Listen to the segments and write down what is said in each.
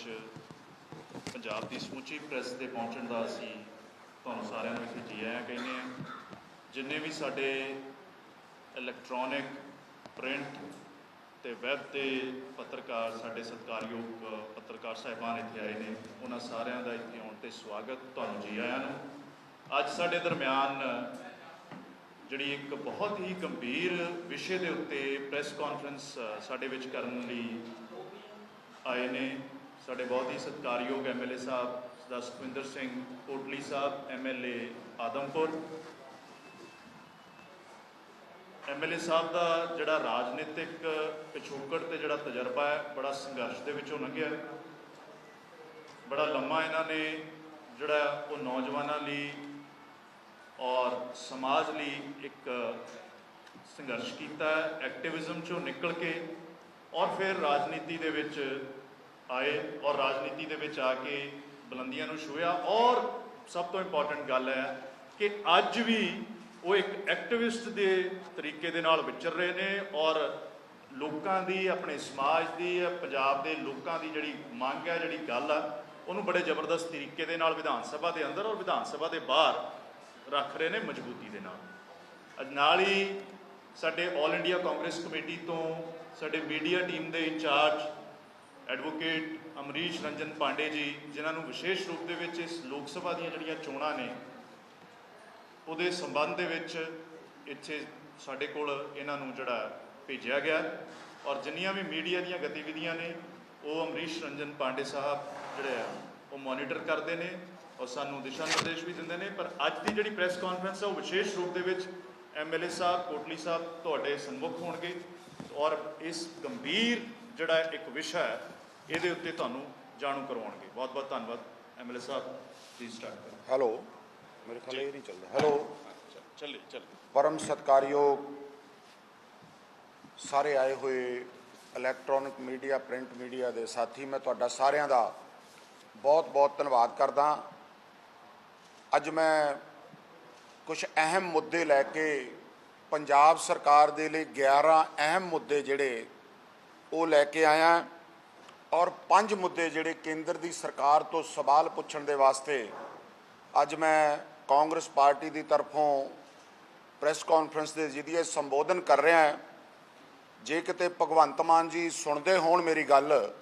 ਵਿੱਚ ਪੰਜਾਬ ਦੀ ਸਮੁੱਚੀ ਪ੍ਰੈਸ ਦੇ ਪਹੁੰਚਣ ਦਾ ਅਸੀਂ ਤੁਹਾਨੂੰ ਸਾਰਿਆਂ ਨੂੰ ਇੱਥੇ ਜੀ ਆਇਆਂ ਕਹਿੰਦੇ ਹਾਂ। ਜਿੰਨੇ ਵੀ ਸਾਡੇ ਇਲੈਕਟ੍ਰੋਨਿਕ ਪ੍ਰਿੰਟ ਤੇ ਵੈਬ ਤੇ ਪੱਤਰਕਾਰ, ਸਾਡੇ ਸਤਿਕਾਰਯੋਗ ਪੱਤਰਕਾਰ ਸਾਹਿਬਾਨ ਇੱਥੇ ਆਏ ਨੇ, ਉਹਨਾਂ ਸਾਰਿਆਂ ਦਾ ਇੱਥੇ ਆਉਣ ਤੇ ਸਵਾਗਤ ਤੁਹਾਨੂੰ ਜੀ ਆਇਆਂ ਨੂੰ। ਅੱਜ ਸਾਡੇ ਦਰਮਿਆਨ ਜਿਹੜੀ ਇੱਕ ਬਹੁਤ ਹੀ ਗੰਭੀਰ ਵਿਸ਼ੇ ਦੇ ਉੱਤੇ ਪ੍ਰੈਸ ਕਾਨਫਰੰਸ ਸਾਡੇ ਵਿੱਚ ਕਰਨ ਲਈ ਆਏ ਨੇ। ਸਾਡੇ ਬਹੁਤ ਹੀ ਸਤਿਕਾਰਯੋਗ MLA Sahib Sardar Sukhwinder Singh Kotli Sahib MLA Adampur. MLA Sahib ਦਾ ਜਿਹੜਾ ਰਾਜਨੀਤਿਕ ਪਿਛੋਕੜ ਤੇ ਜਿਹੜਾ ਤਜਰਬਾ ਹੈ, ਬੜਾ ਸੰਘਰਸ਼ ਦੇ ਵਿੱਚੋਂ ਲੰਘਿਆ ਬੜਾ ਲੰਮਾ ਇਹਨਾਂ ਨੇ ਜਿਹੜਾ ਉਹ ਨੌਜਵਾਨਾਂ ਲਈ ਔਰ ਸਮਾਜ ਲਈ ਇੱਕ ਸੰਘਰਸ਼ ਕੀਤਾ ਹੈ, ਐਕਟਿਵਿਜ਼ਮ ਚੋਂ ਨਿਕਲ ਕੇ ਔਰ ਫਿਰ ਰਾਜਨੀਤੀ ਦੇ ਵਿੱਚ ਆਏ ਔਰ ਰਾਜਨੀਤੀ ਦੇ ਵਿੱਚ ਆ ਕੇ ਬੁਲੰਦੀਆਂ ਨੂੰ ਛੂਹਿਆ। ਔਰ ਸਭ ਤੋਂ ਇੰਪੋਰਟੈਂਟ ਗੱਲ ਹੈ ਕਿ ਅੱਜ ਵੀ ਉਹ ਇੱਕ ਐਕਟਿਵਿਸਟ ਦੇ ਤਰੀਕੇ ਦੇ ਨਾਲ ਵਿਚਰ ਰਹੇ ਨੇ ਔਰ ਲੋਕਾਂ ਦੀ, ਆਪਣੇ ਸਮਾਜ ਦੀ, ਪੰਜਾਬ ਦੇ ਲੋਕਾਂ ਦੀ ਜਿਹੜੀ ਮੰਗ ਹੈ, ਜਿਹੜੀ ਗੱਲ ਆ, ਉਹਨੂੰ ਬੜੇ ਜ਼ਬਰਦਸਤ ਤਰੀਕੇ ਦੇ ਨਾਲ ਵਿਧਾਨ ਸਭਾ ਦੇ ਅੰਦਰ ਔਰ ਵਿਧਾਨ ਸਭਾ ਦੇ ਬਾਹਰ ਰੱਖ ਰਹੇ ਨੇ ਮਜ਼ਬੂਤੀ ਦੇ ਨਾਲ। ਅੱਜ ਨਾਲ ਹੀ ਸਾਡੇ ਆਲ ਇੰਡੀਆ ਕਾਂਗਰਸ ਕਮੇਟੀ ਤੋਂ ਸਾਡੇ ਮੀਡੀਆ ਟੀਮ ਦੇ ਇੰਚਾਰਜ ਐਡਵੋਕੇਟ ਅਮਰੀਸ਼ ਰੰਜਨ ਪਾਂਡੇ ਜੀ ਜਿਨ੍ਹਾਂ ਨੂੰ ਵਿਸ਼ੇਸ਼ ਰੂਪ ਦੇ ਵਿੱਚ ਇਸ ਲੋਕ ਸਭਾ ਦੀਆਂ ਜਿਹੜੀਆਂ ਚੋਣਾਂ ਨੇ, ਉਹਦੇ ਸੰਬੰਧ ਦੇ ਵਿੱਚ ਇੱਥੇ ਸਾਡੇ ਕੋਲ ਇਹਨਾਂ ਨੂੰ ਜਿਹੜਾ ਭੇਜਿਆ ਗਿਆ। ਔਰ ਜਿੰਨੀਆਂ ਵੀ ਮੀਡੀਆ ਦੀਆਂ ਗਤੀਵਿਧੀਆਂ ਨੇ, ਉਹ ਅਮਰੀਸ਼ ਰੰਜਨ ਪਾਂਡੇ ਸਾਹਿਬ ਜਿਹੜੇ ਆ, ਉਹ ਮੋਨੀਟਰ ਕਰਦੇ ਨੇ ਔਰ ਸਾਨੂੰ ਦਿਸ਼ਾ ਨਿਰਦੇਸ਼ ਵੀ ਦਿੰਦੇ ਨੇ। ਪਰ ਅੱਜ ਦੀ ਜਿਹੜੀ ਪ੍ਰੈਸ ਕਾਨਫਰੰਸ ਹੈ ਉਹ ਵਿਸ਼ੇਸ਼ ਰੂਪ ਦੇ ਵਿੱਚ ਐਮਐਲਏ ਸਾਹਿਬ, ਕੋਟਲੀ ਸਾਹਿਬ ਤੁਹਾਡੇ ਸਨਮੁਖ ਹੋਣਗੇ। ਔਰ ਇਸ ਗੰਭੀਰ ਜਿਹੜਾ ਇੱਕ ਵਿਸ਼ਾ ਹੈ ਇਹਦੇ ਉੱਤੇ ਤੁਹਾਨੂੰ ਜਾਣੂ ਕਰਵਾਉਣਗੇ। ਬਹੁਤ ਬਹੁਤ ਧੰਨਵਾਦ ਐਮਐਲਏ ਸਾਹਿਬ ਪਲੀਜ਼ ਸਟਾਰਟ ਕਰੋ। ਹੈਲੋ ਮੇਰੇ ਖਿਆਲ ਇਹ ਨਹੀਂ ਚੱਲਦਾ। ਹੈਲੋ। ਚੱਲੇ ਚੱਲੇ। ਪਰਮ ਸਤਕਾਰਯੋਗ ਸਾਰੇ ਆਏ ਹੋਏ ਇਲੈਕਟ੍ਰੋਨਿਕ ਮੀਡੀਆ ਪ੍ਰਿੰਟ ਮੀਡੀਆ ਦੇ ਸਾਥੀ ਮੈਂ ਤੁਹਾਡਾ ਸਾਰਿਆਂ ਦਾ ਬਹੁਤ ਬਹੁਤ ਧੰਨਵਾਦ ਕਰਦਾ। ਅੱਜ ਮੈਂ ਕੁਝ ਅਹਿਮ ਮੁੱਦੇ ਲੈ ਕੇ ਪੰਜਾਬ ਸਰਕਾਰ ਦੇ ਲਈ 11 ਅਹਿਮ ਮੁੱਦੇ ਜਿਹੜੇ ਉਹ ਲੈ ਕੇ ਆਇਆ। ਔਰ ਪੰਜ ਮੁੱਦੇ ਜਿਹੜੇ ਕੇਂਦਰ ਦੀ ਸਰਕਾਰ ਤੋਂ ਸਵਾਲ ਪੁੱਛਣ ਦੇ ਵਾਸਤੇ ਅੱਜ ਮੈਂ ਕਾਂਗਰਸ ਪਾਰਟੀ ਦੀ ਤਰਫੋਂ ਪ੍ਰੈਸ ਕਾਨਫਰੰਸ ਦੇ ਜ਼ਰੀਏ ਸੰਬੋਧਨ ਕਰ ਰਿਹਾ ਹਾਂ। ਜੇ ਕਿਤੇ ਭਗਵੰਤ ਮਾਨ ਜੀ ਸੁਣਦੇ ਹੋਣ ਮੇਰੀ ਗੱਲ,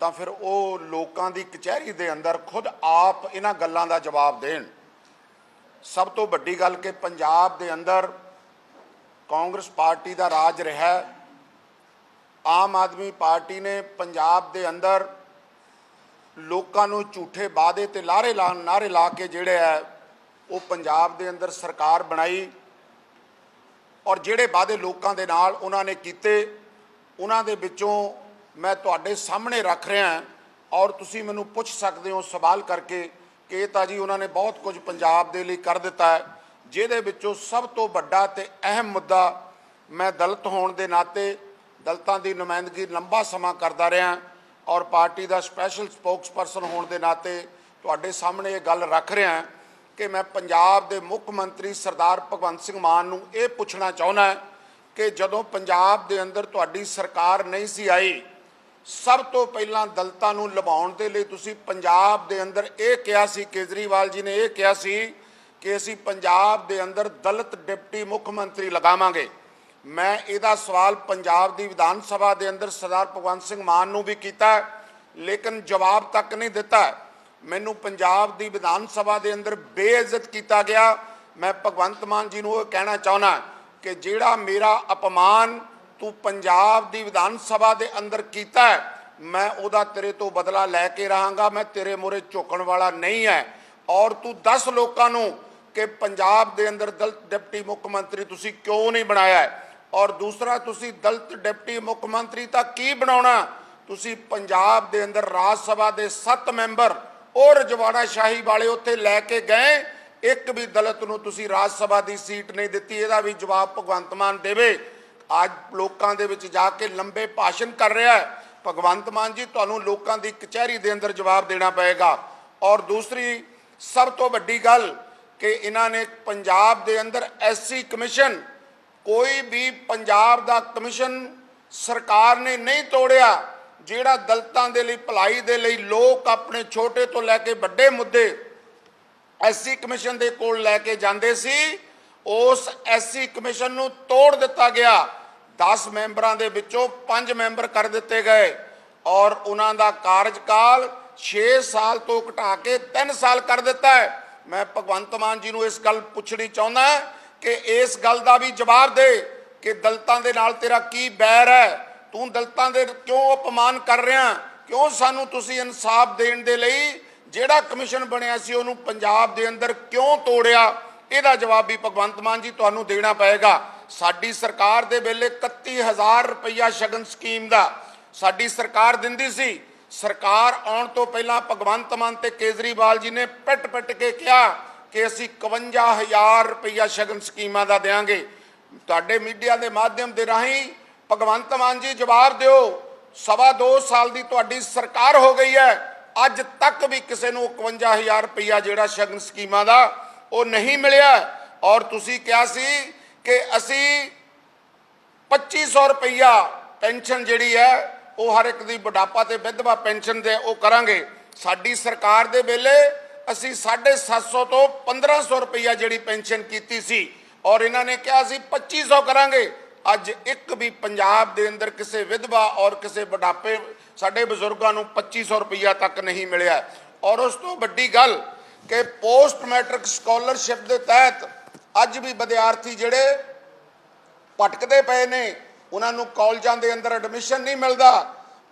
ਤਾਂ ਫਿਰ ਉਹ ਲੋਕਾਂ ਦੀ ਕਚਹਿਰੀ ਦੇ ਅੰਦਰ ਖੁਦ ਆਪ ਇਹਨਾਂ ਗੱਲਾਂ ਦਾ ਜਵਾਬ ਦੇਣ। ਸਭ ਤੋਂ ਵੱਡੀ ਗੱਲ ਕਿ ਪੰਜਾਬ ਦੇ ਅੰਦਰ ਕਾਂਗਰਸ ਪਾਰਟੀ ਦਾ ਰਾਜ ਰਿਹਾ ਆਮ ਆਦਮੀ ਪਾਰਟੀ ਨੇ ਪੰਜਾਬ ਦੇ ਅੰਦਰ ਲੋਕਾਂ ਨੂੰ ਝੂਠੇ ਵਾਅਦੇ ਤੇ ਲਾਰੇ ਲਾ ਨਾਰੇ ਲਾ ਕੇ ਜਿਹੜੇ ਹੈ ਉਹ ਪੰਜਾਬ ਦੇ ਅੰਦਰ ਸਰਕਾਰ ਬਣਾਈ ਔਰ ਜਿਹੜੇ ਵਾਅਦੇ ਲੋਕਾਂ ਦੇ ਨਾਲ ਉਹਨਾਂ ਨੇ ਕੀਤੇ, ਉਹਨਾਂ ਦੇ ਵਿੱਚੋਂ ਮੈਂ ਤੁਹਾਡੇ ਸਾਹਮਣੇ ਰੱਖ ਰਿਹਾ ਔਰ ਤੁਸੀਂ ਮੈਨੂੰ ਪੁੱਛ ਸਕਦੇ ਹੋ ਸਵਾਲ ਕਰਕੇ ਕਿ ਇਹ ਤਾਂ ਜੀ ਉਹਨਾਂ ਨੇ ਬਹੁਤ ਕੁਝ ਪੰਜਾਬ ਦੇ ਲਈ ਕਰ ਦਿੱਤਾ ਹੈ, ਜਿਹਦੇ ਵਿੱਚੋਂ ਸਭ ਤੋਂ ਵੱਡਾ ਤੇ ਅਹਿਮ ਮੁੱਦਾ ਮੈਂ ਦਲਿਤ ਹੋਣ ਦੇ ਨਾਤੇ ਦਲਤਾਂ ਦੀ ਨੁਮਾਇੰਦਗੀ ਲੰਬਾ ਸਮਾਂ ਕਰਦਾ ਰਿਹਾ ਔਰ ਪਾਰਟੀ ਦਾ ਸਪੈਸ਼ਲ ਸਪੋਕਸਪਰਸਨ ਹੋਣ ਦੇ ਨਾਤੇ ਤੁਹਾਡੇ ਸਾਹਮਣੇ ਇਹ ਗੱਲ ਰੱਖ ਰਿਹਾ ਕਿ ਮੈਂ ਪੰਜਾਬ ਦੇ ਮੁੱਖ ਮੰਤਰੀ ਸਰਦਾਰ ਭਗਵੰਤ ਸਿੰਘ ਮਾਨ ਨੂੰ ਇਹ ਪੁੱਛਣਾ ਚਾਹੁੰਦਾ ਕਿ ਜਦੋਂ ਪੰਜਾਬ ਦੇ ਅੰਦਰ ਤੁਹਾਡੀ ਸਰਕਾਰ ਨਹੀਂ ਸੀ ਆਈ, ਸਭ ਤੋਂ ਪਹਿਲਾਂ ਦਲਤਾਂ ਨੂੰ ਲਵਾਉਣ ਦੇ ਲਈ ਤੁਸੀਂ ਪੰਜਾਬ ਦੇ ਅੰਦਰ ਇਹ ਕਿਹਾ ਸੀ, ਕੇਜਰੀਵਾਲ ਜੀ ਨੇ ਇਹ ਕਿਹਾ ਸੀ ਕਿ ਅਸੀਂ ਪੰਜਾਬ ਦੇ ਅੰਦਰ ਦਲਿਤ ਡਿਪਟੀ ਮੁੱਖ ਮੰਤਰੀ ਲਗਾਵਾਂਗੇ। ਮੈਂ ਇਹਦਾ ਸਵਾਲ ਪੰਜਾਬ ਦੀ ਵਿਧਾਨ ਸਭਾ ਦੇ ਅੰਦਰ ਸਰਦਾਰ ਭਗਵੰਤ ਸਿੰਘ ਮਾਨ ਨੂੰ ਵੀ ਕੀਤਾ ਲੇਕਿਨ ਜਵਾਬ ਤੱਕ ਨਹੀਂ ਦਿੱਤਾ ਮੈਨੂੰ ਪੰਜਾਬ ਦੀ ਵਿਧਾਨ ਸਭਾ ਦੇ ਅੰਦਰ ਬੇਇੱਜ਼ਤ ਕੀਤਾ ਗਿਆ। ਮੈਂ ਭਗਵੰਤ ਮਾਨ ਜੀ ਨੂੰ ਇਹ ਕਹਿਣਾ ਚਾਹੁੰਦਾ ਕਿ ਜਿਹੜਾ ਮੇਰਾ ਅਪਮਾਨ ਤੂੰ ਪੰਜਾਬ ਦੀ ਵਿਧਾਨ ਸਭਾ ਦੇ ਅੰਦਰ ਕੀਤਾ ਮੈਂ ਉਹਦਾ ਤੇਰੇ ਤੋਂ ਬਦਲਾ ਲੈ ਕੇ ਰਹਾਂਗਾ। ਮੈਂ ਤੇਰੇ ਮੂਹਰੇ ਝੁਕਣ ਵਾਲਾ ਨਹੀਂ ਹੈ। ਔਰ ਤੂੰ 10 ਲੋਕਾਂ ਨੂੰ ਕਿ ਪੰਜਾਬ ਦੇ ਅੰਦਰ ਦਲਤ ਡਿਪਟੀ ਮੁੱਖ ਮੰਤਰੀ ਤੁਸੀਂ ਕਿਉਂ ਨਹੀਂ ਬਣਾਇਆ ਔਰ ਦੂਸਰਾ, ਤੁਸੀਂ ਦਲਤ ਡਿਪਟੀ ਮੁੱਖ ਮੰਤਰੀ ਤਾਂ ਕੀ ਬਣਾਉਣਾ? ਤੁਸੀਂ ਪੰਜਾਬ ਦੇ ਅੰਦਰ ਰਾਜ ਸਭਾ ਦੇ 7 ਮੈਂਬਰ ਉਹ ਰਜਵਾੜਾ ਸ਼ਾਹੀ ਵਾਲੇ ਉੱਥੇ ਲੈ ਕੇ ਗਏ। ਇੱਕ ਵੀ ਦਲਤ ਨੂੰ ਤੁਸੀਂ ਰਾਜ ਸਭਾ ਦੀ ਸੀਟ ਨਹੀਂ ਦਿੱਤੀ, ਇਹਦਾ ਵੀ ਜਵਾਬ ਭਗਵੰਤ ਮਾਨ ਦੇਵੇ। ਅੱਜ ਲੋਕਾਂ ਦੇ ਵਿੱਚ ਜਾ ਕੇ ਲੰਬੇ ਭਾਸ਼ਣ ਕਰ ਰਿਹਾ ਹੈ। ਭਗਵੰਤ ਮਾਨ ਜੀ, ਤੁਹਾਨੂੰ ਲੋਕਾਂ ਦੀ ਕਚਹਿਰੀ ਦੇ ਅੰਦਰ ਜਵਾਬ ਦੇਣਾ ਪਏਗਾ। ਔਰ ਦੂਸਰੀ, ਸਭ ਤੋਂ ਵੱਡੀ ਗੱਲ ਕਿ ਇਹਨਾਂ ਨੇ ਪੰਜਾਬ ਦੇ ਅੰਦਰ ਐਸਸੀ ਕਮਿਸ਼ਨ ਕੋਈ ਵੀ ਪੰਜਾਬ ਦਾ ਕਮਿਸ਼ਨ ਸਰਕਾਰ ਨੇ ਨਹੀਂ ਤੋੜਿਆ, ਜਿਹੜਾ ਦਲਤਾਂ ਦੇ ਲਈ, ਭਲਾਈ ਦੇ ਲਈ ਲੋਕ ਆਪਣੇ ਛੋਟੇ ਤੋਂ ਲੈ ਕੇ ਵੱਡੇ ਮੁੱਦੇ ਐਸਸੀ ਕਮਿਸ਼ਨ ਦੇ ਕੋਲ ਲੈ ਕੇ ਜਾਂਦੇ ਸੀ, ਉਸ ਐਸਸੀ ਕਮਿਸ਼ਨ ਨੂੰ ਤੋੜ ਦਿੱਤਾ ਗਿਆ। 10 ਮੈਂਬਰਾਂ ਦੇ ਵਿੱਚੋਂ 5 ਮੈਂਬਰ ਕਰ ਦਿੱਤੇ ਗਏ ਔਰ ਉਹਨਾਂ ਦਾ ਕਾਰਜਕਾਲ 6 ਸਾਲ ਤੋਂ ਘਟਾ ਕੇ 3 ਸਾਲ ਕਰ ਦਿੱਤਾ ਹੈ। ਮੈਂ ਭਗਵੰਤ ਮਾਨ ਜੀ ਨੂੰ ਇਸ ਗੱਲ ਪੁੱਛਣੀ ਚਾਹੁੰਦਾ ਕਿ ਇਸ ਗੱਲ ਦਾ ਵੀ ਜਵਾਬ ਦੇ ਕਿ ਦਲਤਾਂ ਦੇ ਨਾਲ ਤੇਰਾ ਕੀ ਬੈਰ ਹੈ? ਤੂੰ ਦਲਤਾਂ ਦੇ ਕਿਉਂ ਅਪਮਾਨ ਕਰ ਰਿਹਾ? ਕਿਉਂ ਸਾਨੂੰ ਤੁਸੀਂ ਇਨਸਾਫ ਦੇਣ ਦੇ ਲਈ ਜਿਹੜਾ ਕਮਿਸ਼ਨ ਬਣਿਆ ਸੀ ਉਹਨੂੰ ਪੰਜਾਬ ਦੇ ਅੰਦਰ ਕਿਉਂ ਤੋੜਿਆ? ਇਹਦਾ ਜਵਾਬ ਵੀ ਭਗਵੰਤ ਮਾਨ ਜੀ ਤੁਹਾਨੂੰ ਦੇਣਾ ਪਏਗਾ। ਸਾਡੀ ਸਰਕਾਰ ਦੇ ਵੇਲੇ 31000 ਰੁਪਈਆ ਸ਼ਗਨ ਸਕੀਮ ਦਾ ਸਾਡੀ ਸਰਕਾਰ ਦਿੰਦੀ ਸੀ। ਸਰਕਾਰ ਆਉਣ ਤੋਂ ਪਹਿਲਾਂ ਭਗਵੰਤ ਮਾਨ ਤੇ ਕੇਜਰੀਵਾਲ ਜੀ ਨੇ ਪਿੱਟ ਪਿੱਟ ਕੇ ਕਿਹਾ ਕਿ ਅਸੀਂ 51000 ਰੁਪਈਆ ਸ਼ਗਨ ਸਕੀਮਾਂ ਦਾ ਦੇਵਾਂਗੇ ਤੁਹਾਡੇ ਮੀਡੀਆ ਦੇ ਮਾਧਿਅਮ ਦੇ ਰਾਹੀਂ ਭਗਵੰਤ ਮਾਨ ਜੀ ਜਵਾਬ ਦਿਓ, ਸਵਾ ਦੋ ਸਾਲ ਦੀ ਤੁਹਾਡੀ ਸਰਕਾਰ ਹੋ ਗਈ ਹੈ। ਅੱਜ ਤੱਕ ਵੀ ਕਿਸੇ ਨੂੰ 51000 ਰੁਪਈਆ ਜਿਹੜਾ ਸ਼ਗਨ ਸਕੀਮਾਂ ਦਾ ਉਹ ਨਹੀਂ ਮਿਲਿਆ। ਔਰ ਤੁਸੀਂ ਕਿਹਾ ਸੀ ਕਿ ਅਸੀਂ 2500 ਰੁਪਈਆ ਪੈਨਸ਼ਨ ਜਿਹੜੀ ਹੈ, ਉਹ ਹਰ ਇੱਕ ਦੀ ਬੁਢਾਪਾ ਤੇ ਵਿਧਵਾ ਪੈਨਸ਼ਨ ਦੇ ਉਹ ਕਰਾਂਗੇ। ਸਾਡੀ ਸਰਕਾਰ ਦੇ ਵੇਲੇ ਅਸੀਂ 750 ਤੋਂ 1500 ਰੁਪਈਆ ਜਿਹੜੀ ਪੈਨਸ਼ਨ ਕੀਤੀ ਸੀ ਔਰ ਇਹਨਾਂ ਨੇ ਕਿਹਾ ਸੀ 2500 ਕਰਾਂਗੇ। ਅੱਜ ਇੱਕ ਵੀ ਪੰਜਾਬ ਦੇ ਅੰਦਰ ਕਿਸੇ ਵਿਧਵਾ ਔਰ ਕਿਸੇ ਬੁਢਾਪੇ ਸਾਡੇ ਬਜ਼ੁਰਗਾਂ ਨੂੰ 2500 ਰੁਪਈਆ ਤੱਕ ਨਹੀਂ ਮਿਲਿਆ। ਔਰ ਉਸ ਤੋਂ ਵੱਡੀ ਗੱਲ ਕਿ ਪੋਸਟ ਮੈਟ੍ਰਿਕ ਸਕਾਲਰਸ਼ਿਪ ਦੇ ਤਹਿਤ ਅੱਜ ਵੀ ਵਿਦਿਆਰਥੀ ਜਿਹੜੇ ਭਟਕਦੇ ਪਏ ਨੇ, ਉਹਨਾਂ ਨੂੰ ਕਾਲਜਾਂ ਦੇ ਅੰਦਰ ਐਡਮਿਸ਼ਨ ਨਹੀਂ ਮਿਲਦਾ।